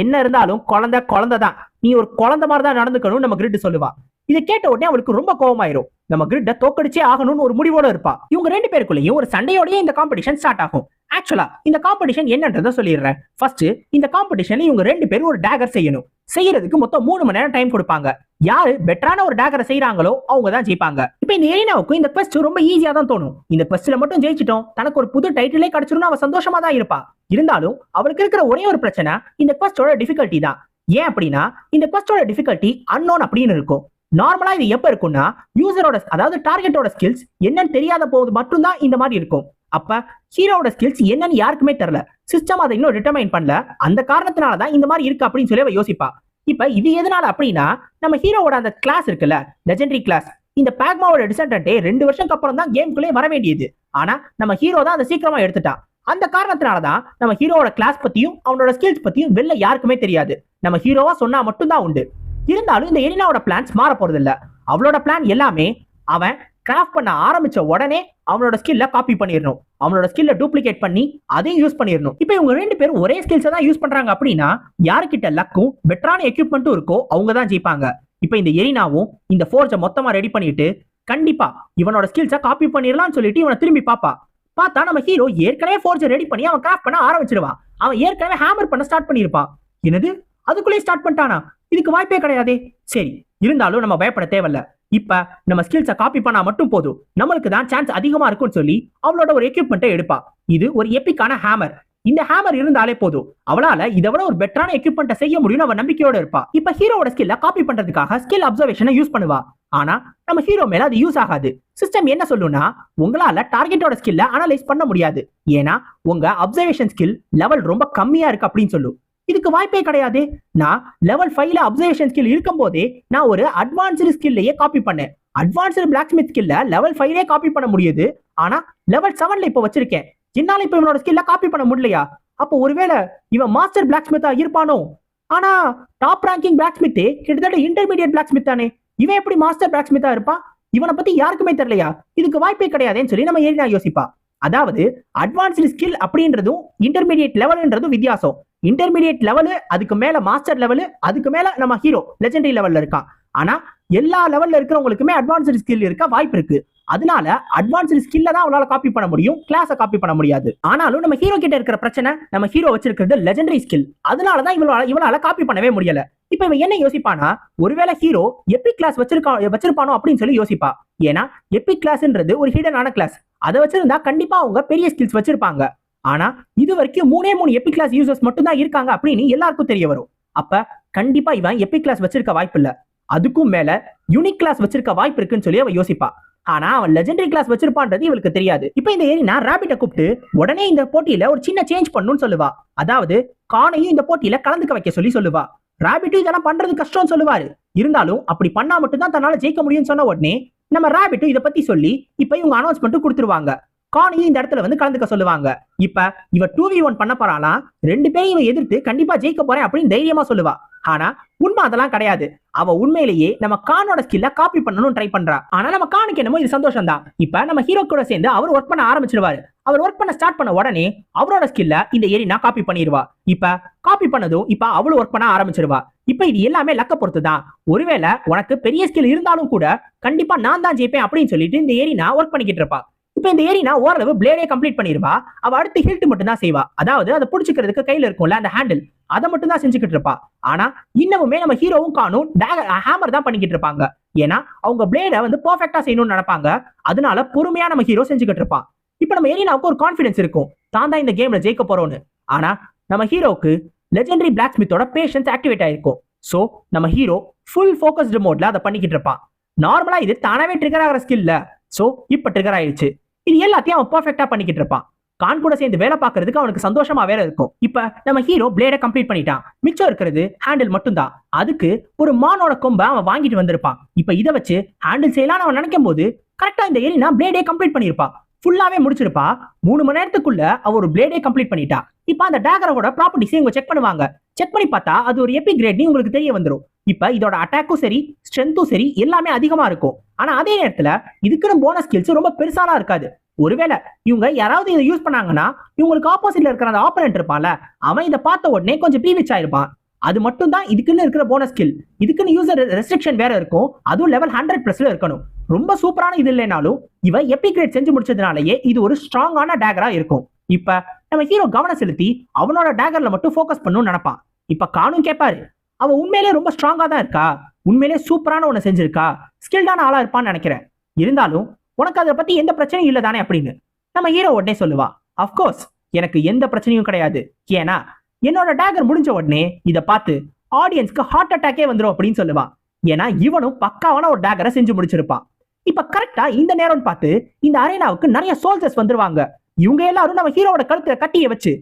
என்ன இருந்தாலும் குழந்தை குழந்தை தான் நீ ஒரு குழந்தை மாதிரி தான் நடந்துக்கணும்னு நம்ம கிரிட் சொல்லுவா. இதை கேட்ட உடனே அவளுக்கு ரொம்ப கோவமாயிரும். நம்ம கிரிட்ட தோக்கடிச்சே ஆகணும்னு ஒரு முடிவோட இருப்பா. இவங்க ரெண்டு பேருக்குள்ளேயும் ஒரு சண்டையோடயே இந்த காம்படிஷன் ஸ்டார்ட் ஆகும். ஆக்சுவலா இந்த காம்படிஷன் என்னன்றதை சொல்லிடுறேன். ஃபர்ஸ்ட் இந்த காம்படிஷன்ல இவங்க ரெண்டு பேரும் ஒரு டேகர் செய்யணும். செய்யறதுக்கு மொத்தம் மூணு மணி நேரம் டைம் கொடுப்பாங்க. யாரு பெட்டரான ஒரு டேகரை செய்யறாங்களோ அவங்க தான் ஜெயிப்பாங்க. இப்போ இந்த எரினாவுக்கும் இந்த quest ரொம்ப ஈஸியா தான் தோணும். இந்த questல மட்டும் ஜெயிச்சிட்டோம். தனக்கு ஒரு புது டைட்டிலே கிடைச்சிரும்னு அவ சந்தோஷமா தான் இருப்பா. இருந்தாலும் அவளுக்கு இருக்கிற ஒரே ஒரு பிரச்சனை இந்த கொஸ்டோட டிஃபிகல்ட்டி தான். ஏன் அப்படின்னா இந்த கொஸ்டோட டிஃபிகல்ட்டி அன்னோன் அப்படின்னு இருக்கும். நார்மலா இது எப்ப இருக்கும்னா யூசரோட அதாவது டார்கெட்டோட ஸ்கில்ஸ் என்னன்னு தெரியாத போது மட்டும்தான் இந்த மாதிரி இருக்கும். அப்ப ஹீரோவோட ஸ்கில்ஸ் என்னன்னு யாருக்குமே தெரியல. சிஸ்டம் அதை இன்னும் டிட்டர்மைன் பண்ணல. அந்த காரணத்தினால தான் இந்த மாதிரி இருக்கு அப்படின்னு சொல்லி அவ யோசிப்பா. இப்ப இது எதனால அப்படின்னா நம்ம ஹீரோவோட அந்த கிளாஸ் இருக்குல்ல லெஜெண்டரி கிளாஸ் இந்த பேக்மாவோட டிசன்டே ரெண்டு வருஷத்துக்கு அப்புறம் தான் கேம்குள்ளே வர வேண்டியது. ஆனா நம்ம ஹீரோ தான் அதை சீக்கிரமா எடுத்துட்டான். அந்த காரணத்தினால தான் நம்ம ஹீரோவோட கிளாஸ் பத்தியும் அவனோட ஸ்கில்ஸ் பத்தியும் வெளில யாருக்குமே தெரியாது. நம்ம ஹீரோவா சொன்னா மட்டும்தான் உண்டு. இருந்தாலும் இந்த எரினாவோட பிளான்ஸ் மாற போறது இல்ல அவளோட பிளான் எல்லாமே அவன் கிராஃப்ட் பண்ண ஆரம்பிச்ச உடனே அவனோட ஸ்கில்ல காப்பி பண்ணிடணும் அவனோட ஸ்கில்ல டூப்ளிகேட் பண்ணி அதையும் யூஸ் பண்ணிடணும் இப்போ இவங்க ரெண்டு பேரும் ஒரே ஸ்கில்ஸை தான் யூஸ் பண்றாங்க அப்படின்னா யாருக்கிட்ட லக்கும் பெட்டரான எக்யூப்மெண்ட்டும் இருக்கோ அவங்க தான் ஜெயிப்பாங்க. இப்போ இந்த எரினாவும் இந்த ஃபோர்ஸை மொத்தமா ரெடி பண்ணிட்டு கண்டிப்பா இவனோட ஸ்கில்ஸை காப்பி பண்ணிடலாம்னு சொல்லிட்டு இவனை திரும்பி பாப்பா. பார்த்தா நம்ம ஹீரோ ஏற்கனவே ஃபோர்ஸை ரெடி பண்ணி அவன் கிராஃப்ட் பண்ண ஆரம்பிச்சிருவான். அவன் ஏற்கனவே ஹேமர் பண்ண ஸ்டார்ட் பண்ணியிருப்பான் என்னது? அதுக்குள்ளேயே ஸ்டார்ட் பண்ணிட்டானா? இதுக்கு வாய்ப்பே கிடையாதே. சரி இருந்தாலும் நம்ம பயப்பட தேவையில்ல. இப்ப நம்ம ஸ்கில்ஸை காப்பி பண்ணா மட்டும் போதும். நம்மளுக்கு தான் சான்ஸ் அதிகமா இருக்கும்னு சொல்லி அவளோட ஒரு எக்யூப்மெண்ட்டை எடுப்பா. இது ஒரு எப்பிக்கான ஹேமர் இந்த ஹேமர் இருந்தாலே போதும். அவளால இதை விட ஒரு பெட்டரான எக்யூப்மெண்ட்டை செய்ய முடியும்னு அவ நம்பிக்கையோட இருப்பா. இப்ப ஹீரோட ஸ்கில்ல காப்பி பண்றதுக்காக ஸ்கில் அப்சர்வேஷனை யூஸ் பண்ணுவா. ஆனா நம்ம ஹீரோ மேல அது யூஸ் ஆகாது. சிஸ்டம் என்ன சொல்லும்னா உங்களால டார்கெட்டோட ஸ்கில்ல அனலைஸ் பண்ண முடியாது. ஏன்னா உங்க அப்சர்வேஷன் ஸ்கில் லெவல் ரொம்ப கம்மியா இருக்கு அப்படின்னு சொல்லும். இதுக்கு வாய்ப்பே கிடையாது. நான் லெவல் ஃபைவ்ல அப்சர்வேஷன் ஸ்கில் இருக்கும் போதே நான் ஒரு அட்வான்ஸ்டு ஸ்கில்லையே காப்பி பண்ணேன். அட்வான்ஸ்டு பிளாக் ஸ்மித் ஸ்கில்ல லெவல் ஃபைவ்லேயே காப்பி பண்ண முடியுது. ஆனா லெவல் செவன்ல இப்போ வச்சிருக்கேன். என்னால இப்போ இவனோட ஸ்கில்ல காப்பி பண்ண முடியலையா? அப்போ ஒருவேளை இவன் மாஸ்டர் பிளாக் ஸ்மித்தா இருப்பானோ? ஆனா டாப் ரேங்கிங் பிளாக் ஸ்மித்தே கிட்டத்தட்ட இன்டர்மீடியட் பிளாக் ஸ்மித் தானே. இவன் எப்படி மாஸ்டர் பிளாக் ஸ்மித்தா இருப்பான்? இவனை பத்தி யாருக்குமே தெரியலையா? இதுக்கு வாய்ப்பே கிடையாதுன்னு சொல்லி நம்ம ஏறினா யோசிப்பா. அதாவது அட்வான்ஸ்டு ஸ்கில் அப்படின்றதும் இன்டர்மீடியட் லெவல்ன்றதும் வித்தியாசம். இன்டர்மீடியட் லெவலு அதுக்கு மேல மாஸ்டர் லெவலு அதுக்கு மேல நம்ம ஹீரோ லெஜெண்டரி லெவல்ல இருக்கான். ஆனா எல்லா லெவல்ல இருக்கிறவங்களுக்குமே அட்வான்ஸ்டு ஸ்கில் இருக்க வாய்ப்பு இருக்கு. அதனால அட்வான்ஸ்டு ஸ்கில்ல தான் அவனால காப்பி பண்ண முடியும் கிளாஸை காப்பி பண்ண முடியாது. ஆனாலும் நம்ம ஹீரோ கிட்ட இருக்கிற பிரச்சனை நம்ம ஹீரோ வச்சிருக்கிறது லெஜெண்டரி ஸ்கில் அதனால தான் இவளால இவளால காப்பி பண்ணவே முடியல. இப்ப இவன் என்ன யோசிப்பானா ஒருவேளை ஹீரோ எபிக் கிளாஸ் வச்சிருக்கா வச்சிருப்பானோ அப்படின்னு சொல்லி யோசிப்பா. ஏன்னா எபிக் கிளாஸ்ன்றது ஒரு ஹிடனான கிளாஸ் அதை வச்சிருந்தா கண்டிப்பா அவங்க பெரிய ஸ்கில்ஸ் வச்சிருப்பாங்க. ஆனா இது வரைக்கும் மூணே மூணு எபிக் கிளாஸ் யூசர்ஸ் மட்டும் தான் இருக்காங்க அப்படின்னு எல்லாருக்கும் தெரிய வரும். அப்ப கண்டிப்பா இவன் எபிக் கிளாஸ் வச்சிருக்க வாய்ப்பு இல்ல. அதுக்கும் மேல யூனிக் கிளாஸ் வச்சிருக்க வாய்ப்பு இருக்குன்னு சொல்லி அவ யோசிப்பா. ஆனா அவன் லெஜெண்டரி கிளாஸ் வச்சிருப்பான்றது இவளுக்கு தெரியாது. இப்போ இந்த ஏரினா ராபிட்ட கூப்பிட்டு உடனே இந்த போட்டியில ஒரு சின்ன சேஞ்ச் பண்ணுன்னு சொல்லுவா. அதாவது கானையும் இந்த போட்டியில கலந்துக்க வைக்க சொல்லி சொல்லுவா. ராபிட்டும் இதெல்லாம் பண்றது கஷ்டம்னு சொல்லுவாரு. இருந்தாலும் அப்படி பண்ணா மட்டும் தான் தன்னால ஜெயிக்க முடியும்னு சொன்ன உடனே நம்ம ராபிட்டும் இதை பத்தி சொல்லி இப்ப இவங்க அனௌன்ஸ்மெண்ட் கொடுத்துருவாங்க. கானையும் இந்த இடத்துல வந்து கலந்துக்க சொல்லுவாங்க. இப்ப இவ டூ வி ஒன் பண்ண போறானா ரெண்டு பேரும் இவன் எதிர்த்து கண்டிப்பா ஜெயிக்க போறேன் அப்படின்னு தைரியமா சொல்லுவா. ஆனா உண்மை அதெல்லாம் கிடையாது. அவ உண்மையிலேயே நம்ம கானோட ஸ்கில்ல காப்பி பண்ணணும்னு ட்ரை பண்றா. ஆனா நம்ம கானுக்கு என்னமோ இது சந்தோஷம் தான் இப்ப நம்ம ஹீரோ கூட சேர்ந்து அவர் ஒர்க் பண்ண ஆரம்பிச்சிருவாரு. அவர் ஒர்க் பண்ண ஸ்டார்ட் பண்ண உடனே அவரோட ஸ்கில்ல இந்த ஏரினா காப்பி பண்ணிடுவா இப்ப காப்பி பண்ணதும் இப்ப அவளும் ஒர்க் பண்ண ஆரம்பிச்சிருவா. இப்ப இது எல்லாமே லக்க பொறுத்து தான் ஒருவேளை உனக்கு பெரிய ஸ்கில் இருந்தாலும் கூட கண்டிப்பா நான் தான் ஜெயிப்பேன் அப்படின்னு சொல்லிட்டு இந்த ஏரினா ஒர்க் பண்ணிக்கிட்டு இருப்பா. இப்போ இந்த ஏரினா ஓரளவு பிளேடே கம்ப்ளீட் பண்ணிருவா. அவ அடுத்து ஹில்ட் மட்டும் தான் செய்வா. அதாவது அதை புடிச்சுக்கிறதுக்கு கையில இருக்கும்ல அந்த ஹேண்டில் அதை மட்டும் தான் செஞ்சுக்கிட்டு இருப்பா. ஆனா இன்னமுமே நம்ம ஹீரோவும் காணும் ஹேமர் தான் பண்ணிக்கிட்டு இருப்பாங்க. ஏன்னா அவங்க பிளேட வந்து பர்ஃபெக்டா செய்யணும்னு நினைப்பாங்க. அதனால பொறுமையா நம்ம ஹீரோ செஞ்சுக்கிட்டு இருப்பான் இப்ப நம்ம ஏரினாவுக்கு ஒரு கான்ஃபிடன்ஸ் இருக்கும். தான் தான் இந்த கேம்ல ஜெயிக்க போறோம்னு. ஆனா நம்ம ஹீரோவுக்கு லெஜெண்டரி பிளாக் ஸ்மித்தோட பேஷன்ஸ் ஆக்டிவேட் ஆயிருக்கும். சோ நம்ம ஹீரோ ஃபுல் ஃபோக்கஸ்டு மோட்ல அதை பண்ணிக்கிட்டு இருப்பான் நார்மலா இது தானாவே ட்ரிகர் ஆகிற ஸ்கில்ல சோ இப்ப ட்ரிகர் ஆயிடுச்சு இது எல்லாத்தையும் அவன் பர்ஃபெக்டா பண்ணிக்கிட்டு இருப்பான். கான் கூட சேர்ந்து வேலை பார்க்கறதுக்கு அவனுக்கு சந்தோஷமா வேற இருக்கும். இப்ப நம்ம ஹீரோ பிளேட கம்ப்ளீட் பண்ணிட்டான். மிச்சம் இருக்கிறது ஹேண்டில் மட்டும்தான். அதுக்கு ஒரு மானோட கொம்ப அவன் வாங்கிட்டு வந்திருப்பான். இப்ப இதை வச்சு ஹேண்டில் செய்யலாம்னு அவன் நினைக்கும் போது கரெக்டா இந்த ஏரினா பிளேடே கம்ப்ளீட் பண்ணிருப்பான் ஃபுல்லாவே முடிச்சிருப்பா. மூணு மணி நேரத்துக்குள்ள அவ ஒரு பிளேடே கம்ப்ளீட் பண்ணிட்டா. இப்ப அந்த டேகரோட ப்ராப்பர்ட்டிஸ் இவங்க செக் பண்ணுவாங்க. செக் பண்ணி பார்த்தா அது ஒரு எபி கிரேட்னு உங்களுக்கு தெரிய வந்துடும் இப்ப இதோட அட்டாக்கும் சரி ஸ்ட்ரென்த்தும் சரி எல்லாமே அதிகமா இருக்கும். ஆனா அதே நேரத்துல இதுக்குன்னு போனஸ் ஸ்கில்ஸ் ரொம்ப பெருசாலாம் இருக்காது. ஒருவேளை இவங்க யாராவது இதை யூஸ் பண்ணாங்கன்னா இவங்களுக்கு ஆப்போசிட்ல இருக்கிற அந்த ஆப்பரேட் இருப்பான்ல அவன் இதை பார்த்த உடனே கொஞ்சம் ப்ரீவிச் ஆயிருப்பான். அது மட்டும் தான் இதுக்குன்னு இருக்கிற போனஸ் ஸ்கில் இதுக்குன்னு யூசர் ரெஸ்ட்ரிக்ஷன் வேற இருக்கும். அதுவும் லெவல் ஹண்ட்ரட் பிளஸ்ல இருக்கணும். ரொம்ப சூப்பரான இது இல்லைனாலும் இவன் எபி கிரேட் செஞ்சு முடிச்சதுனாலயே இது ஒரு ஸ்ட்ராங்கான டேகரா இருக்கும். இப்ப நம்ம ஹீரோ கவனம் செலுத்தி அவனோட டேகர்ல மட்டும் ஃபோக்கஸ் பண்ணணும்னு நினைப்பான். இப்ப காணும் கேட்பாரு அவன் உண்மையிலே ரொம்ப ஸ்ட்ராங்கா தான் இருக்கா? உண்மையிலே சூப்பரான ஒண்ணு செஞ்சிருக்கா? ஸ்கில்டான ஆளா இருப்பான்னு நினைக்கிறேன். இருந்தாலும் உனக்கு அதை பத்தி எந்த பிரச்சனையும் இல்லை தானே அப்படின்னு நம்ம ஹீரோ உடனே சொல்லுவா. அஃப்கோர்ஸ் எனக்கு எந்த பிரச்சனையும் கிடையாது. ஏன்னா என்னோட டேகர் முடிஞ்ச உடனே இதை பார்த்து ஆடியன்ஸ்க்கு ஹார்ட் அட்டாக்கே வந்துடும் அப்படின்னு சொல்லுவான் ஏன்னா இவனும் பக்காவான ஒரு டேகரை செஞ்சு முடிச்சிருப்பான் இப்ப கரெக்டா இந்த நேரம்னு பார்த்து இந்த அரேனாவுக்கு நிறைய சோல்ஜர்ஸ் வந்துருவாங்க. இவங்க எல்லாரும் நம்ம ஹீரோவோட கழுத்துல கட்டிய வச்சு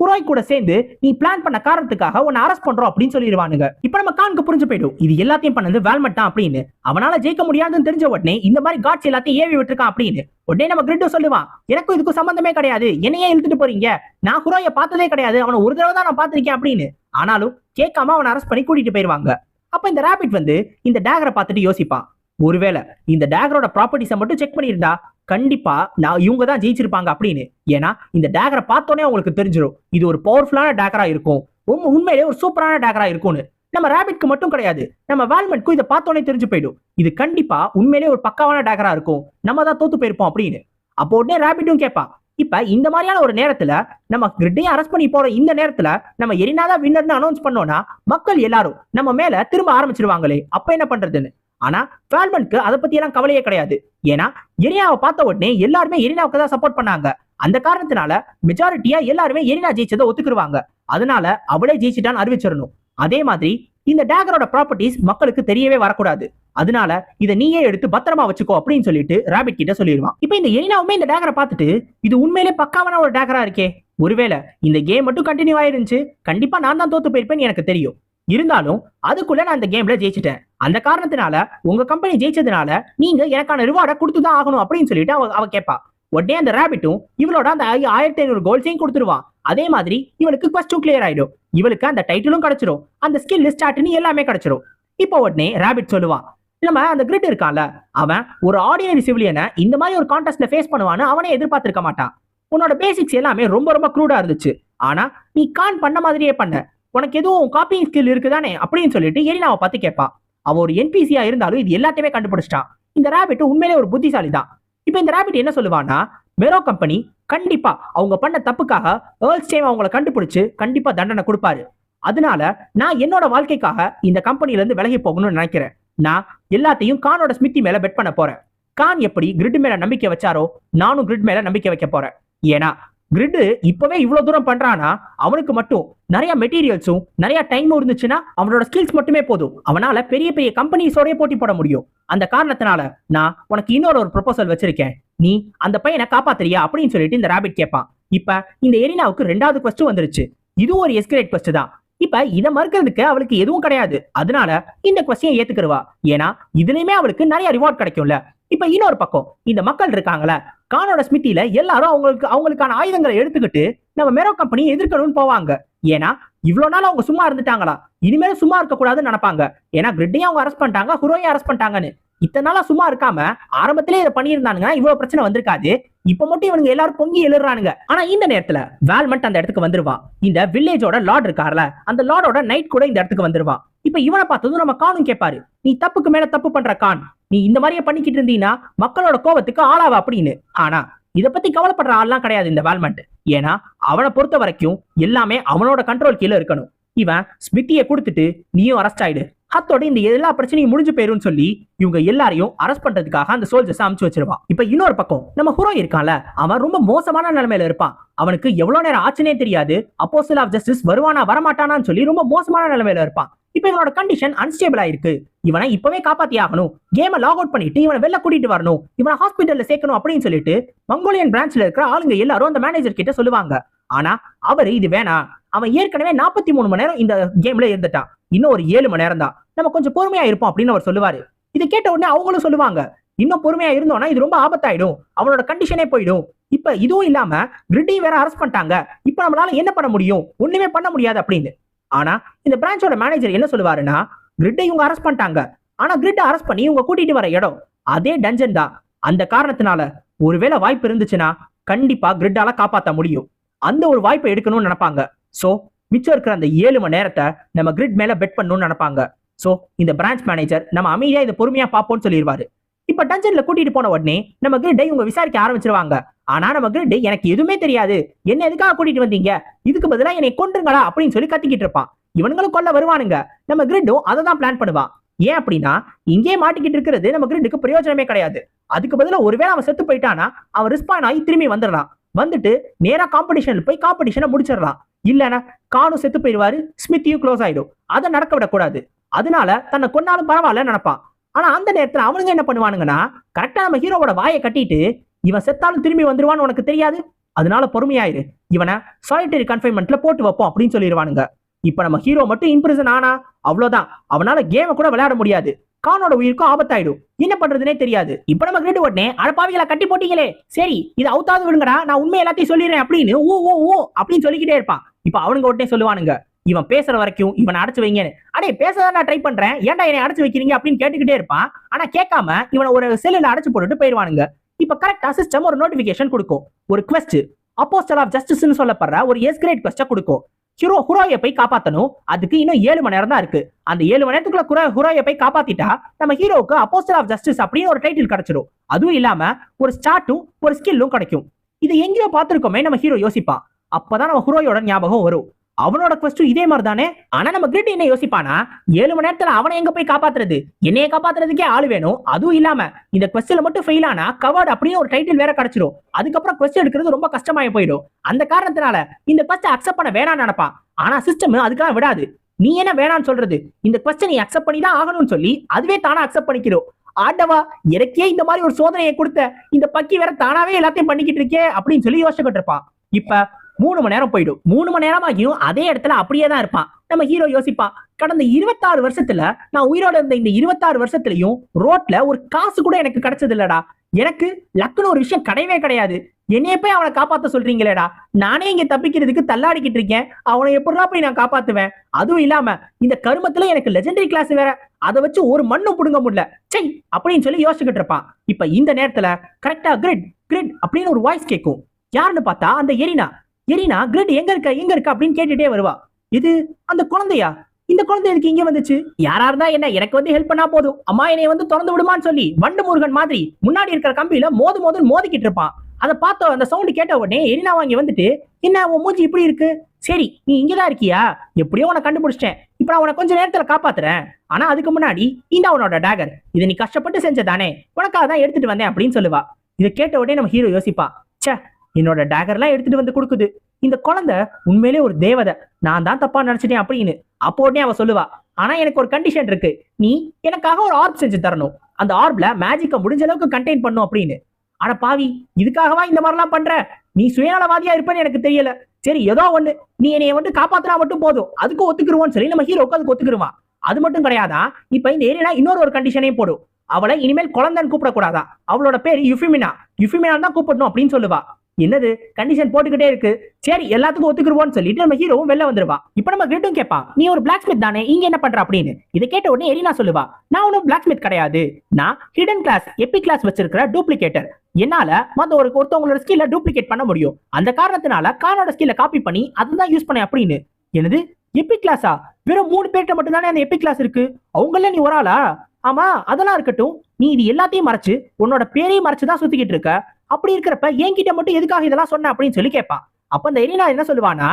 குராய் கூட சேர்ந்து நீ பிளான் பண்ண காரணத்துக்காக உன்னை அரெஸ்ட் பண்றோம் அப்படின்னு சொல்லிடுவானுங்க. இப்ப நம்ம கானுக்கு புரிஞ்சு போயிடும். இது எல்லாத்தையும் பண்ணது வேல்மட் தான் அப்படின்னு. அவனால ஜெயிக்க முடியாதுன்னு தெரிஞ்ச உடனே இந்த மாதிரி காட்சி எல்லாத்தையும் ஏவி விட்டுருக்கான் அப்படின்னு. உடனே நம்ம கிரிட்டு சொல்லுவான் எனக்கும் இதுக்கும் சம்பந்தமே கிடையாது. என்னையே இழுத்துட்டு போறீங்க. நான் குராய பார்த்ததே கிடையாது. அவனை ஒரு தடவை தான் நான் பார்த்திருக்கேன் அப்படின்னு. ஆனாலும் கேட்காம அவனை அரெஸ்ட் பண்ணி கூட்டிட்டு போயிருவாங்க அப்ப இந்த ரேபிட் வந்து இந்த டேகரை பார்த்துட்டு யோசிப்பான். ஒருவேளை இந்த டேகரோட ப்ராப்பர்ட்டிஸை மட்டும் செக் பண்ணியிருந்தா கண்டிப்பா நான் இவங்க தான் ஜெயிச்சிருப்பாங்க அப்படின்னு. ஏன்னா இந்த டேகரை பார்த்தோன்னே அவங்களுக்கு தெரிஞ்சிடும் இது ஒரு பவர்ஃபுல்லான டேகரா இருக்கும். ரொம்ப உண்மையிலே ஒரு சூப்பரான டேகரா இருக்கும்னு. நம்ம ரேபிட்க்கு மட்டும் கிடையாது. நம்ம வேல்மெட்க்கும் இதை பார்த்தோன்னே தெரிஞ்சு போயிடும். இது கண்டிப்பா உண்மையிலே ஒரு பக்காவான டேகரா இருக்கும். நம்ம தான் தோத்து போயிருப்போம் அப்படின்னு. அப்போ உடனே ரேபிட்டும் கேட்பா இப்ப இந்த மாதிரியான ஒரு நேரத்துல நம்ம கிரிட்டையும் அரெஸ்ட் பண்ணி போற இந்த நேரத்துல நம்ம எரினாதான் வின்னர்னு அனௌன்ஸ் பண்ணோம்னா மக்கள் எல்லாரும் நம்ம மேல திரும்ப ஆரம்பிச்சிருவாங்களே. அப்ப என்ன பண்றதுன்னு? ஆனா வேல்மனுக்கு அதை பத்தி எல்லாம் கவலையே கிடையாது. ஏன்னா எரினாவை பார்த்த உடனே எல்லாருமே எரினாவுக்கு தான் சப்போர்ட் பண்ணாங்க. அந்த காரணத்தினால மெஜாரிட்டியா எல்லாருமே எரினா ஜெயிச்சதை ஒத்துக்குருவாங்க. அதனால அவளே ஜெயிச்சிட்டான்னு அறிவிச்சிடணும். அதே மாதிரி இந்த டேகரோட ப்ராப்பர்ட்டிஸ் மக்களுக்கு தெரியவே வரக்கூடாது. அதனால இதை நீயே எடுத்து பத்திரமா வச்சுக்கோ அப்படின்னு சொல்லிட்டு ராபிட் கிட்ட சொல்லிடுவான். இப்போ இந்த எரினாவுமே இந்த டேகரை பார்த்துட்டு இது உண்மையிலே பக்காவான ஒரு டேகரா இருக்கே. ஒருவேளை இந்த கேம் மட்டும் கண்டினியூ ஆயிருந்துச்சு. கண்டிப்பா நான் தான் தோத்து போயிருப்பேன்னு எனக்கு தெரியும். இருந்தாலும் அதுக்குள்ள நான் இந்த கேம்ல ஜெயிச்சிட்டேன். அந்த காரணத்தினால உங்க கம்பெனி ஜெயிச்சதுனால நீங்க எனக்கான ரிவார்டை கொடுத்து தான் ஆகணும் அப்படின்னு சொல்லிட்டு அவ அவ கேட்பா உடனே அந்த ரேபிட்டும் இவளோட அந்த ஆயிரத்தி ஐநூறு கோல்ஸையும் கொடுத்துருவான். அதே மாதிரி இவளுக்கு கொஸ்டும் கிளியர் ஆயிடும். இவளுக்கு அந்த டைட்டிலும் கிடைச்சிரும். அந்த ஸ்கில் ஸ்டார்ட்னு எல்லாமே கிடைச்சிரும். இப்போ உடனே ராபிட் சொல்லுவான். நம்ம அந்த கிரிட் இருக்கான்ல அவன் ஒரு ஆர்டினரி சிவிலியனை இந்த மாதிரி ஒரு கான்டெஸ்ட்ல ஃபேஸ் பண்ணுவான்னு அவனே எதிர்பார்த்திருக்க மாட்டான். உன்னோட பேசிக்ஸ் எல்லாமே ரொம்ப ரொம்ப க்ரூடா இருந்துச்சு. ஆனா நீ கான் பண்ண மாதிரியே பண்ண. உனக்கு எதுவும் காப்பிங் ஸ்கில் இருக்குதானே? அப்படின்னு சொல்லிட்டு எரினாவை பார்த்து கேட்பா. அவ ஒரு என்பிசியா இருந்தாலும் இது எல்லாத்தையுமே கண்டுபிடிச்சிட்டான் இந்த ராபிட் உண்மையிலே ஒரு புத்திசாலி தான் இப்போ இந்த ராபிட் என்ன சொல்லுவான்னா மெரோ கம்பெனி கண்டிப்பா அவங்க பண்ண தப்புக்காக ஏர்ல்ஸ் டைம் அவங்கள கண்டுபிடிச்சு கண்டிப்பா தண்டனை கொடுப்பாரு. அதனால நான் என்னோட வாழ்க்கைக்காக இந்த கம்பெனில இருந்து விலகி போகணும்னு நினைக்கிறேன். நான் எல்லாத்தையும் கானோட ஸ்மித்தி மேல பெட் பண்ண போறேன். கான் எப்படி கிரிட் மேல நம்பிக்கை வச்சாரோ நானும் கிரிட் மேல நம்பிக்கை வைக்க போறேன். ஏன்னா கிரிட் இப்பவே இவ்வளவு தூரம் பண்றானா அவனுக்கு மட்டும் நிறைய மெட்டீரியல்ஸும் நிறைய டைமும் இருந்துச்சுன்னா அவனோட ஸ்கில்ஸ் மட்டுமே போதும். அவனால பெரிய பெரிய கம்பெனிஸோடய போட்டி போட முடியும். அந்த காரணத்தினால நான் உனக்கு இன்னொரு ஒரு ப்ரொபோசல் வச்சிருக்கேன். நீ அந்த பையனை காப்பாத்துறியா அப்படின்னு சொல்லிட்டு இந்த ராபிட் கேட்பான் இப்ப இந்த எரினாவுக்கு ரெண்டாவது கொஸ்டின் வந்துருச்சு. இது ஒரு எஸ்கிரேட் கொஸ்ட் தான். இப்ப இதை மறுக்கிறதுக்கு அவளுக்கு எதுவும் கிடையாது. அதனால இந்த கொஸ்டியை ஏத்துக்கிடுவா ஏன்னா இதுலயுமே அவளுக்கு நிறைய ரிவார்ட் கிடைக்கும்ல. இப்ப இன்னொரு பக்கம் இந்த மக்கள் இருக்காங்களே கானோட ஸ்மித்தியில எல்லாரும் அவங்களுக்கு அவங்களுக்கான ஆயுதங்களை எடுத்துக்கிட்டு நம்ம மெரோ கம்பெனி எதிர்க்கணும்னு போவாங்க. ஏன்னா இவ்வளவு நாள் அவங்க சும்மா இருந்துட்டாங்களா? இனிமேல் சும்மா இருக்க கூடாதுன்னு நினைப்பாங்க. ஏன்னா கிரிட்டையும் அவங்க அரெஸ்ட் பண்ணிட்டாங்க ஹுரோயும் அரெஸ்ட் பண்ணிட்டாங்கன்னு. இத்தனை நாளா சும்மா இருக்காம ஆரம்பத்திலே இதை பண்ணியிருந்தானுங்க இவ்வளவு பிரச்சனை வந்திருக்காது. இப்ப மட்டும் இவனுங்க எல்லாரும் பொங்கி எழுறானுங்க. ஆனா இந்த நேரத்துல வேல்மெண்ட் அந்த இடத்துக்கு வந்துருவான் இந்த வில்லேஜோட லார்ட் இருக்கார்ல அந்த லார்டோட நைட் கூட இந்த இடத்துக்கு வந்துருவான் இப்ப இவனை பார்த்ததும் நம்ம கானும் கேட்பாரு நீ தப்புக்கு மேல தப்பு பண்ற கான். நீ இந்த மாதிரியே பண்ணிக்கிட்டு இருந்தீங்கன்னா மக்களோட கோவத்துக்கு ஆளாவ அப்படின்னு. ஆனா இத பத்தி கவலைப்படுற ஆள்லாம் கிடையாது இந்த வேல்மெண்ட். ஏன்னா அவனை பொறுத்த வரைக்கும் எல்லாமே அவனோட கண்ட்ரோல் கீழே இருக்கணும். இவன் ஸ்மித்தியை கொடுத்துட்டு நீயும் அரெஸ்ட் ஆயிடு. அத்தோட இந்த எல்லா பிரச்சனையும் முடிஞ்சு போயிரும்னு சொல்லி இவங்க எல்லாரையும் அரெஸ்ட் பண்றதுக்காக அந்த சோல்ஜர்ஸ் அமுச்சு வச்சிருவான் இப்ப இன்னொரு பக்கம் நம்ம ஹுரோ இருக்கான்ல அவன் ரொம்ப மோசமான நிலைமையில இருப்பான். அவனுக்கு எவ்வளவு நேரம் ஆச்சுனே தெரியாது. அப்போசல் ஆஃப் ஜஸ்டிஸ் வருவானா வரமாட்டானான்னு சொல்லி ரொம்ப மோசமான நிலைமையில இருப்பான். இப்ப இவனோட கண்டிஷன் அன்ஸ்டேபிள் ஆயிருக்கு. இவனை இப்பவே காப்பாத்தி ஆகணும். கேமை லாக் அவுட் பண்ணிட்டு இவனை வெளில கூட்டிட்டு வரணும். இவனை ஹாஸ்பிட்டல்ல சேர்க்கணும் அப்படின்னு சொல்லிட்டு மங்கோலியன் பிரான்ச்ல இருக்கிற ஆளுங்க எல்லாரும் அந்த மேனேஜர் கிட்ட சொல்லுவாங்க. ஆனா அவரு இது வேணாம் அவன் ஏற்கனவே நாற்பத்தி மூணு மணி நேரம் இந்த கேம்ல இருந்துட்டான். இன்னும் ஒரு ஏழு மணி நேரம் தான் நம்ம கொஞ்சம் பொறுமையா இருப்போம் அப்படின்னு அவர் சொல்லுவாரு. இதை கேட்ட உடனே அவங்களும் சொல்லுவாங்க. இன்னும் பொறுமையா இருந்தோம்னா இது ரொம்ப ஆபத்தாயிடும். அவனோட கண்டிஷனே போயிடும். இப்ப இதுவும் இல்லாம கிரிட்டையும் வேற அரெஸ்ட் பண்ணிட்டாங்க. இப்ப நம்மளால என்ன பண்ண முடியும்? ஒண்ணுமே பண்ண முடியாது அப்படின்னு. ஆனா இந்த பிரான்ச்சோட மேனேஜர் என்ன சொல்லுவாருன்னா கிரிட்டை இவங்க அரெஸ்ட் பண்ணிட்டாங்க. ஆனா கிரிட்டை அரெஸ்ட் பண்ணி இவங்க கூட்டிட்டு வர இடம். அதே டஞ்சன் தான். அந்த காரணத்தினால ஒருவேளை வாய்ப்பு இருந்துச்சுன்னா கண்டிப்பா கிரிட்டால காப்பாத்த முடியும். அந்த ஒரு வாய்ப்பை எடுக்கணும்னு நினைப்பாங்க. சோ மிச்சம் இருக்கிற அந்த ஏழு மணி நேரத்தை நம்ம கிரிட் மேல பெட் பண்ணணும்னு நினைப்பாங்க. சோ இந்த பிரான்ச் மேனேஜர் நம்ம அமைதியா இதை பொறுமையா பார்ப்போம்னு சொல்லிடுவாரு. இப்ப டஞ்சன்ல கூட்டிட்டு போன உடனே நம்ம கிரிட்டை இவங்க விசாரிக்க ஆரம்பிச்சிருவாங்க. ஆனா நம்ம கிரிட் எனக்கு எதுவுமே தெரியாது. என்ன எதுக்காக கூட்டிட்டு வந்தீங்க? இதுக்கு பதிலா என்னை கொன்றுங்களா? அப்படின்னு சொல்லி கத்திக்கிட்டு இருப்பான். இவனுங்களும் கொல்ல வருவானுங்க. நம்ம கிரிட்டும் அதை தான் பிளான் பண்ணுவான். ஏன் அப்படின்னா இங்கே மாட்டிக்கிட்டு இருக்கிறது நம்ம கிரிட்டுக்கு பிரயோஜனமே கிடையாது. அதுக்கு பதிலா ஒருவேளை அவன் செத்து போயிட்டானா அவன் ரிஸ்பான் ஆகி திரும்பி வந்துடலாம். வந்துட்டு நேராக காம்படிஷனில் போய் காம்படிஷனை முடிச்சிடலாம். இல்லைன்னா கானும் செத்து போயிடுவாரு ஸ்மித்தியும் க்ளோஸ் ஆயிடும். அதை நடக்க விடக்கூடாது. அதனால தன்னை கொன்னாலும் பரவாயில்ல நினைப்பான். ஆனா அந்த நேரத்துல அவனுங்க என்ன பண்ணுவானுங்கன்னா கரெக்டா நம்ம ஹீரோவோட வாயை கட்டிட்டு இவன் செத்தாலும் திரும்பி வந்துருவான்னு உனக்கு தெரியாது? அதனால பொறுமையாயிரு. இவனை சாலிட்டரி கன்ஃபைன்மெண்ட்ல போட்டு வைப்போம் அப்படின்னு சொல்லிடுவானுங்க. இப்ப நம்ம ஹீரோ மட்டும் இம்ப்ரெஷன் ஆனா அவ்வளவுதான். அவனால கேமை கூட விளையாட முடியாது. கானோட உயிருக்கும் ஆபத்தாயிடும். என்ன பண்றதுனே தெரியாது. இப்ப நம்ம கேட்டு உடனே அடப்பாவிகளை கட்டி போட்டீங்களே. சரி இது அவுத்தாவது விடுங்கடா நான் உண்மை எல்லாத்தையும் சொல்லிடுறேன் அப்படின்னு ஓ ஓ ஓ அப்படின்னு சொல்லிக்கிட்டே இருப்பான். இப்ப அவனுங்க உடனே சொல்லுவானுங்க இவன் பேசுற வரைக்கும் இவனை அடைச்சு வைங்கன்னு. அடே பேசதான் நான் ட்ரை பண்றேன் ஏன்டா என்னை அடைச்சு வைக்கிறீங்க அப்படின்னு கேட்டுக்கிட்டே இருப்பான். ஆனா கேட்காம இவனை ஒரு செல்லுல அடைச்சு போட்டுட்டு போயிருவானுங்க. இப்ப கரெக்டா சிஸ்டம் ஒரு நோட்டிபிகேஷன் கொடுக்கும். ஒரு கொஸ்ட் அப்போஸ்டல் ஆஃப் ஜஸ்டிஸ்னு சொல்லப்படுற ஒரு எஸ் கிரேட் கொஸ்ட கொடுக்கும். ஹீரோ ஹுராயை போய் காப்பாத்தணும். அதுக்கு இன்னும் ஏழு மணி நேரம் தான் இருக்கு. அந்த ஏழு மணி நேரத்துக்குள்ள குரோ ஹுரோயை போய் காப்பாத்திட்டா நம்ம ஹீரோவுக்கு அப்போஸ்டர் ஆஃப் ஜஸ்டிஸ் அப்படின்னு ஒரு டைட்டில் கிடைச்சிடும் அதுவும் இல்லாம ஒரு ஸ்டார்ட்டும் ஒரு ஸ்கில்லும் கிடைக்கும். இது எங்கேயோ பார்த்துருக்கோமே நம்ம ஹீரோ யோசிப்பான் அப்பதான் நம்ம ஹுரோயோட ஞாபகம் வரும். அவனோட கொஸ்டும் இதே மாதிரி தானே ஆனா நம்ம கிரிட் என்ன யோசிப்பானா ஏழு மணி நேரத்துல அவனை எங்க போய் காப்பாத்துறது? என்னைய காப்பாத்துறதுக்கே ஆள் வேணும். அதுவும் இல்லாம இந்த கொஸ்டின்ல மட்டும் ஃபெயில் ஆனா கவர்டு அப்படின்னு ஒரு டைட்டில் வேற கிடைச்சிரும். அதுக்கப்புறம் கொஸ்டின் எடுக்கிறது ரொம்ப கஷ்டமாயி போயிடும். அந்த காரணத்தினால இந்த கொஸ்டின் அக்செப்ட் பண்ண வேணாம்னு நினைப்பான். ஆனா சிஸ்டம் அதுக்கெல்லாம் விடாது. நீ என்ன வேணாம்னு சொல்றது? இந்த கொஸ்டின் நீ அக்செப்ட் பண்ணி தான் ஆகணும்னு சொல்லி அதுவே தானா அக்செப்ட் பண்ணிக்கிறோம். ஆண்டவா எனக்கே இந்த மாதிரி ஒரு சோதனையை கொடுத்த இந்த பக்கி வேற தானாவே எல்லாத்தையும் பண்ணிக்கிட்டு இருக்கே அப்படின்னு சொல்லி யோசிச்சுக்கிட்டு இருப்பான். இப்ப மூணு மணி நேரம் போயிடும். மூணு மணி நேரம் ஆகியும் அதே இடத்துல அப்படியே தான் இருப்பான். நம்ம ஹீரோ யோசிப்பான் கடந்த இருபத்தாறு வருஷத்துல நான் உயிரோட இருந்த இந்த இருபத்தாறு வருஷத்துலயும் ரோட்ல ஒரு காசு கூட எனக்கு கிடைச்சது இல்லடா. எனக்கு லக்குன்னு ஒரு விஷயம் கிடையவே கிடையாது. என்னைய போய் அவனை காப்பாத்த சொல்றீங்களேடா. நானே இங்க தப்பிக்கிறதுக்கு தள்ளாடிக்கிட்டு இருக்கேன். அவனை எப்படிடா போய் நான் காப்பாத்துவேன்? அதுவும் இல்லாம இந்த கருமத்துல எனக்கு லெஜெண்டரி கிளாஸ் வேற. அதை வச்சு ஒரு மண்ணும் புடுங்க முடியல. சை அப்படின்னு சொல்லி யோசிச்சுக்கிட்டு இருப்பான். இப்ப இந்த நேரத்துல கரெக்டா கிரிட் கிரிட் அப்படின்னு ஒரு வாய்ஸ் கேட்கும் யாருன்னு பார்த்தா அந்த எரினா. எரினா கிரிட் எங்க இருக்க? எங்க இருக்க? அப்படின்னு கேட்டுட்டே வருவா. இது அந்த குழந்தையா? இந்த குழந்தை எதுக்கு இங்க வந்துச்சு? யாரா இருந்தா என்ன? எனக்கு வந்து ஹெல்ப் பண்ணா போதும். அம்மா என்னை வந்து திறந்து விடுமான்னு சொல்லி வண்டு முருகன் மாதிரி முன்னாடி இருக்கிற கம்பியில மோது மோதுன்னு மோதிக்கிட்டு இருப்பான். அதை பார்த்த அந்த சவுண்டு கேட்ட உடனே எரினா வாங்கி வந்துட்டு என்ன உன் மூஞ்சி இப்படி இருக்கு? சரி நீ இங்கதான் இருக்கியா? எப்படியோ உன கண்டுபிடிச்சிட்டேன். இப்ப நான் உன கொஞ்ச நேரத்துல காப்பாத்துறேன். ஆனா அதுக்கு முன்னாடி இந்த உனோட டேகர் இதை நீ கஷ்டப்பட்டு செஞ்சதானே? உனக்காக தான் எடுத்துட்டு வந்தேன் அப்படின்னு சொல்லுவா. இதை கேட்ட உடனே நம்ம ஹீரோ யோசிப்பா. ச்சே என்னோட டேகர்லாம் எடுத்துட்டு வந்து கொடுக்குது. இந்த குழந்தை உண்மையிலே ஒரு தேவதை. நான் தான் தப்பா நினைச்சிட்டேன் அப்படின்னு. அப்போ உடனே அவ சொல்லுவா ஆனா எனக்கு ஒரு கண்டிஷன் இருக்கு. நீ எனக்காக ஒரு ஆர்ப் செஞ்சு தரணும். அந்த ஆர்ப்ல மேஜிக்கை முடிஞ்ச அளவுக்கு கண்டெயின் பண்ணும் அப்படின்னு. ஆனா பாவி இதுக்காகவா இந்த மாதிரிலாம் பண்ற? நீ சுயநலவாதியா இருப்பேன்னு எனக்கு தெரியல. சரி ஏதோ ஒண்ணு. நீ என்னைய வந்து காப்பாத்தினா மட்டும் போதும். அதுக்கு ஒத்துக்குருவோம்னு சொல்லி நம்ம ஹீரோக்கு அதுக்கு ஒத்துக்குருவான். அது மட்டும் கிடையாதா? இப்ப இந்த ஏரியா இன்னொரு ஒரு கண்டிஷனையும் போடும் அவளை இனிமேல் குழந்தைன்னு கூப்பிடக்கூடாதா? அவளோட பேர் யுஃபிமினா. யுஃபிமினா தான் கூப்பிடணும் அப்படின்னு சொல்லுவா. என்னது? கண்டிஷன் போட்டுக்கிட்டே இருக்கு. சரி எல்லாத்துக்கும் ஒத்துக்குருவோம்னு சொல்லிட்டு நம்ம ஹீரோவும் வெளில வந்துருவா. இப்ப நம்ம கிரிட்டும் கேட்பா நீ ஒரு பிளாக் ஸ்மித் தானே இங்க என்ன பண்ற? அப்படின்னு. இதை கேட்ட உடனே எரினா சொல்லுவா நான் ஒன்றும் பிளாக் ஸ்மித் கிடையாது. நான் ஹிடன் கிளாஸ் எப்பி கிளாஸ் வச்சிருக்கிற டூப்ளிகேட்டர் என்னால மத்த ஒரு ஒருத்தவங்களோட ஸ்கில்ல டூப்ளிகேட் பண்ண முடியும். அந்த காரணத்தினால கானோட ஸ்கில்ல காப்பி பண்ணி அதுதான் யூஸ் பண்ணேன் அப்படின்னு. என்னது? எப்பி கிளாஸா வெறும் மூணு பேர்கிட்ட மட்டும் தானே அந்த எப்பி கிளாஸ் இருக்கு? அவங்கள நீ ஒரு ஆளா? ஆமா அதெல்லாம் இருக்கட்டும். நீ இது எல்லாத்தையும் மறைச்சு உன்னோட பேரையும் மறைச்சு தான் சுத்திக்கிட்டு இருக்க. அப்படி இருக்கிறப்ப என்கிட்ட மட்டும் எதுக்காக இதெல்லாம் சொன்ன அப்படின்னு சொல்லி கேட்பான் அப்ப அந்த எரினா என்ன சொல்லுவானா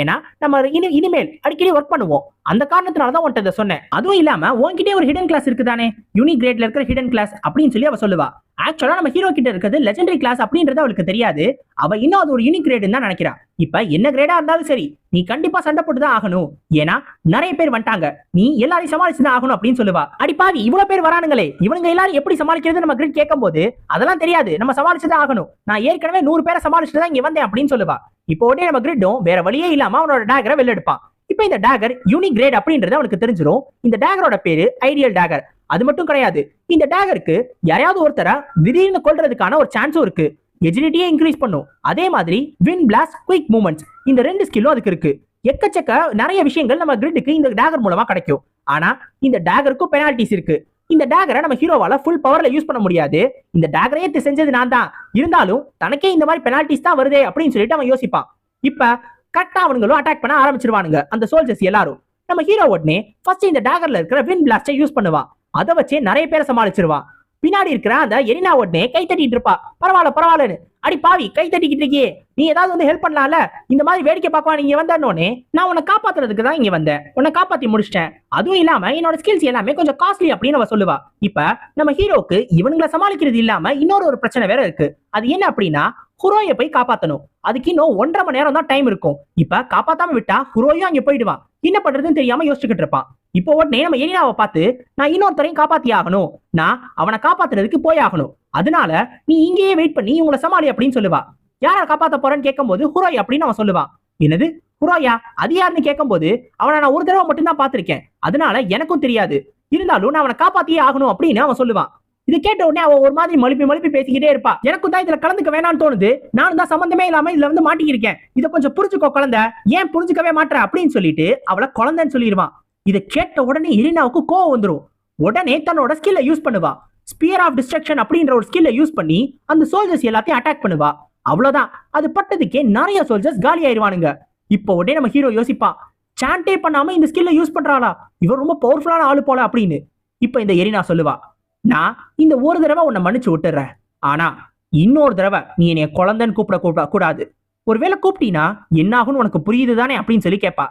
ஏன்னா நம்ம இனி இனிமேல் அடிக்கடி ஒர்க் பண்ணுவோம். அந்த காரணத்தினால தான் உன்ட்ட சொன்னேன். அதுவும் இல்லாம உன்கிட்டே ஒரு ஹிடன் கிளாஸ் இருக்குதானே? யூனிக் கிரேட்ல இருக்கிற ஹிடன் கிளாஸ் அப்படின்னு சொல்லி அவ சொல்லுவா. ஆக்சுவலா நம்ம ஹீரோ கிட்ட இருக்கிறது லெஜெண்டரி கிளாஸ் அப்படின்றது அவளுக்கு தெரியாது. அவ இன்னும் அது ஒரு யூனிக் கிரேடுன்னு தான் நினைக்கிறா. இப்ப என்ன கிரேடா இருந்தாலும் சரி நீ கண்டிப்பா சண்டை போட்டு தான் ஆகணும். ஏன்னா நிறைய பேர் வந்துட்டாங்க. நீ எல்லாரையும் சமாளிச்சு தான் ஆகணும் அப்படின்னு சொல்லுவா. அடிப்பாவி இவ்வளவு பேர் வரானுங்களே. இவனுங்க எல்லாரும் எப்படி சமாளிக்கிறது நம்ம கிரிட் கேட்கும் போது அதெல்லாம் தெரியாது. நம்ம சமாளிச்சு தான் ஆகணும். நான் ஏற்கனவே நூறு பேரை சமாளிச்சுட்டு தான் இங்க வந்தேன் அப்படின்னு சொல்லுவா. இப்போ உடனே நம்ம கிரிட்டும் வேற வழியே இல்லாம அவனோட டேகரை வெளில எடுப்பான். இப்போ இந்த டேகர் யூனிக் கிரேட் அப்படின்றது அவனுக்கு தெரிஞ்சிடும் இந்த டேகரோட பேரு ஐடியல் டேகர் அது மட்டும் கிடையாது. இந்த டேகருக்கு யாரையாவது ஒருத்தரை திடீர்னு கொள்றதுக்கான ஒரு சான்ஸும் இருக்கு. எஜிலிட்டியே இன்க்ரீஸ் பண்ணும். அதே மாதிரி வின் பிளாஸ்ட் குயிக் மூமெண்ட்ஸ் இந்த ரெண்டு ஸ்கில்லும் அதுக்கு இருக்கு. எக்கச்சக்க நிறைய விஷயங்கள் நம்ம கிரிட்டுக்கு இந்த டேகர் மூலமா கிடைக்கும். ஆனா இந்த டேகருக்கும் பெனால்டிஸ் இருக்கு. இந்த டேகரை நம்ம ஹீரோவால ஃபுல் பவர்ல யூஸ் பண்ண முடியாது. இந்த டேகரையே செஞ்சது நான் தான். இருந்தாலும் தனக்கே இந்த மாதிரி பெனால்டிஸ் தான் வருதே அப்படின்னு சொல்லிட்டு அவன் யோசிப்பான். இப்ப கரெக்டா அவனுங்களும் அட்டாக் பண்ண ஆரம்பிச்சிருவானுங்க அந்த சோல்ஜர்ஸ் எல்லாரும். நம்ம ஹீரோ உடனே ஃபர்ஸ்ட் இந்த டேகர்ல இருக்கிற வின் பிளாஸ்டை யூஸ் பண்ணுவான். அதை வச்சே நிறைய பேரை சமாளிச்சிருவா. பின்னாடி இருக்கிற அந்த எரினா உடனே கை தட்டிட்டு இருப்பா. பரவாயில்ல பரவாயில்லன்னு. அடி பாவி கை தட்டிக்கிட்டு இருக்கியே. நீ ஏதாவது வந்து ஹெல்ப் பண்ணலாம்ல? இந்த மாதிரி வேடிக்கை பார்க்கவா நீங்க வந்தோடனே நான் உன்னை காப்பாத்துறதுக்கு தான் இங்க வந்தேன். உன்னை காப்பாத்தி முடிச்சிட்டேன். அதுவும் இல்லாம என்னோட ஸ்கில்ஸ் எல்லாமே கொஞ்சம் காஸ்ட்லி அப்படின்னு அவ சொல்லுவா. இப்ப நம்ம ஹீரோக்கு இவனுங்களை சமாளிக்கிறது இல்லாம இன்னொரு ஒரு பிரச்சனை வேற இருக்கு. அது என்ன அப்படின்னா ஹுரோயை போய் காப்பாத்தணும். அதுக்கு இன்னும் ஒன்றரை மணி நேரம் தான் டைம் இருக்கும். இப்ப காப்பாத்தாம விட்டா ஹுரோயும் அங்க போயிடுவான். என்ன பண்றதுன்னு தெரியாம யோசிச்சுக்கிட்டு இருப்பான். இப்போ உடனே நம்ம எலினாவை பார்த்து நான் இன்னொருத்தரையும் காப்பாத்தி ஆகணும். நான் அவனை காப்பாத்துறதுக்கு போய் ஆகணும். அதனால நீ இங்கேயே வெயிட் பண்ணி உங்களை சமாளி அப்படின்னு சொல்லுவா. யாரை காப்பாத்த போறேன்னு கேட்கும்போது ஹுரோய் அப்படின்னு அவன் சொல்லுவான் என்னது? ஹுரோயா? அது யாருன்னு கேட்கும்போது அவனை நான் ஒரு தடவை மட்டும்தான் பார்த்திருக்கேன். அதனால எனக்கும் தெரியாது. இருந்தாலும் நான் அவனை காப்பாத்தியே ஆகணும் அப்படின்னு அவன் சொல்லுவான் இது கேட்ட உடனே அவ ஒரு மாதிரி மழுப்பி மழுப்பி பேசிக்கிட்டே இருப்பா. எனக்கும் தான் இதுல கலந்துக்க வேணாம்னு தோணுது. நானும் தான் சம்பந்தமே இல்லாம இதுல வந்து மாட்டிக்கிருக்கேன் இதை கொஞ்சம் புரிஞ்சுக்கோ குழந்தை. ஏன் புரிஞ்சுக்கவே மாட்ற? அப்படின்னு சொல்லிட்டு அவளை குழந்தைன்னு சொல்லிடுவான் இதை கேட்ட உடனே இரினாவுக்கு கோவம் வந்துரும். உடனே தன்னோட ஸ்கில்ல யூஸ் பண்ணுவா. ஸ்பியர் ஆஃப் டிஸ்ட்ரக்ஷன் அப்படின்ற ஒரு ஸ்கில்ல யூஸ் பண்ணி அந்த சோல்ஜர்ஸ் எல்லாத்தையும் அட்டாக் பண்ணுவா. அவ்வளவுதான். அது பட்டதுக்கே நிறைய சோல்ஜர்ஸ் காலி ஆயிருவானுங்க. இப்போ உடனே நம்ம ஹீரோ யோசிப்பா சாண்டே பண்ணாம இந்த ஸ்கில்ல யூஸ் பண்றாளா? இவர் ரொம்ப பவர்ஃபுல்லான ஆளு போல அப்படின்னு. இப்போ இந்த எரினா சொல்லுவா நான் இந்த ஒரு தடவை உன்னை மன்னிச்சு விட்டுறேன். ஆனா இன்னொரு தடவை நீ என்னைய குழந்தைன்னு கூப்பிட கூப்பிட கூடாது. ஒருவேளை கூப்பிட்டீனா என்ன ஆகும்னு உனக்கு புரியுது தானே அப்படின்னு சொல்லி கேட்பா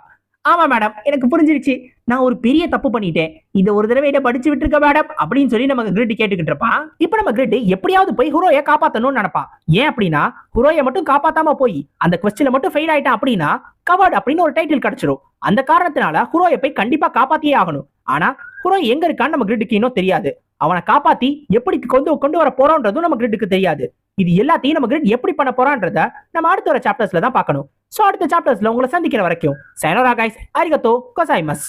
ஆமா மேடம் எனக்கு புரிஞ்சிருச்சு. நான் ஒரு பெரிய தப்பு பண்ணிட்டேன். இதை ஒரு தடவை இதை படிச்சு விட்டுருக்க மேடம் அப்படின்னு சொல்லி நம்ம கிரிட் கேட்டுக்கிட்டு இருப்பான் இப்போ நம்ம கிரிட் எப்படியாவது போய் ஹுரோயை காப்பாத்தணும்னு நினைப்பான் ஏன் அப்படின்னா ஹுரோயை மட்டும் காப்பாத்தாம போய் அந்த கொஸ்டின்ல மட்டும் ஃபெயில் ஆயிட்டான் அப்படின்னா கவர்ட் அப்படின்னு ஒரு டைட்டில் கிடைச்சிரும். அந்த காரணத்தினால ஹுரோயை போய் கண்டிப்பா காப்பாத்தியே ஆகணும். ஆனா ஹுரோ எங்க இருக்கான்னு நம்ம கிரிட்டுக்கு இன்னும் தெரியாது. அவனை காப்பாத்தி எப்படி கொண்டு கொண்டு வர போறோன்றதும் நம்ம கிரிட்டுக்கு தெரியாது. இது எல்லாத்தையும் நம்ம கிரிட் எப்படி பண்ண போறான்றத நம்ம அடுத்த ஒரு சாப்டர்ஸ்ல தான் பார்க்கணும். ஸோ அடுத்த சாப்டர்ஸில் உங்களை சந்திக்கிற வரைக்கும் சைனோரா கைஸ் அரிகத்தோ கொசாய்மஸ்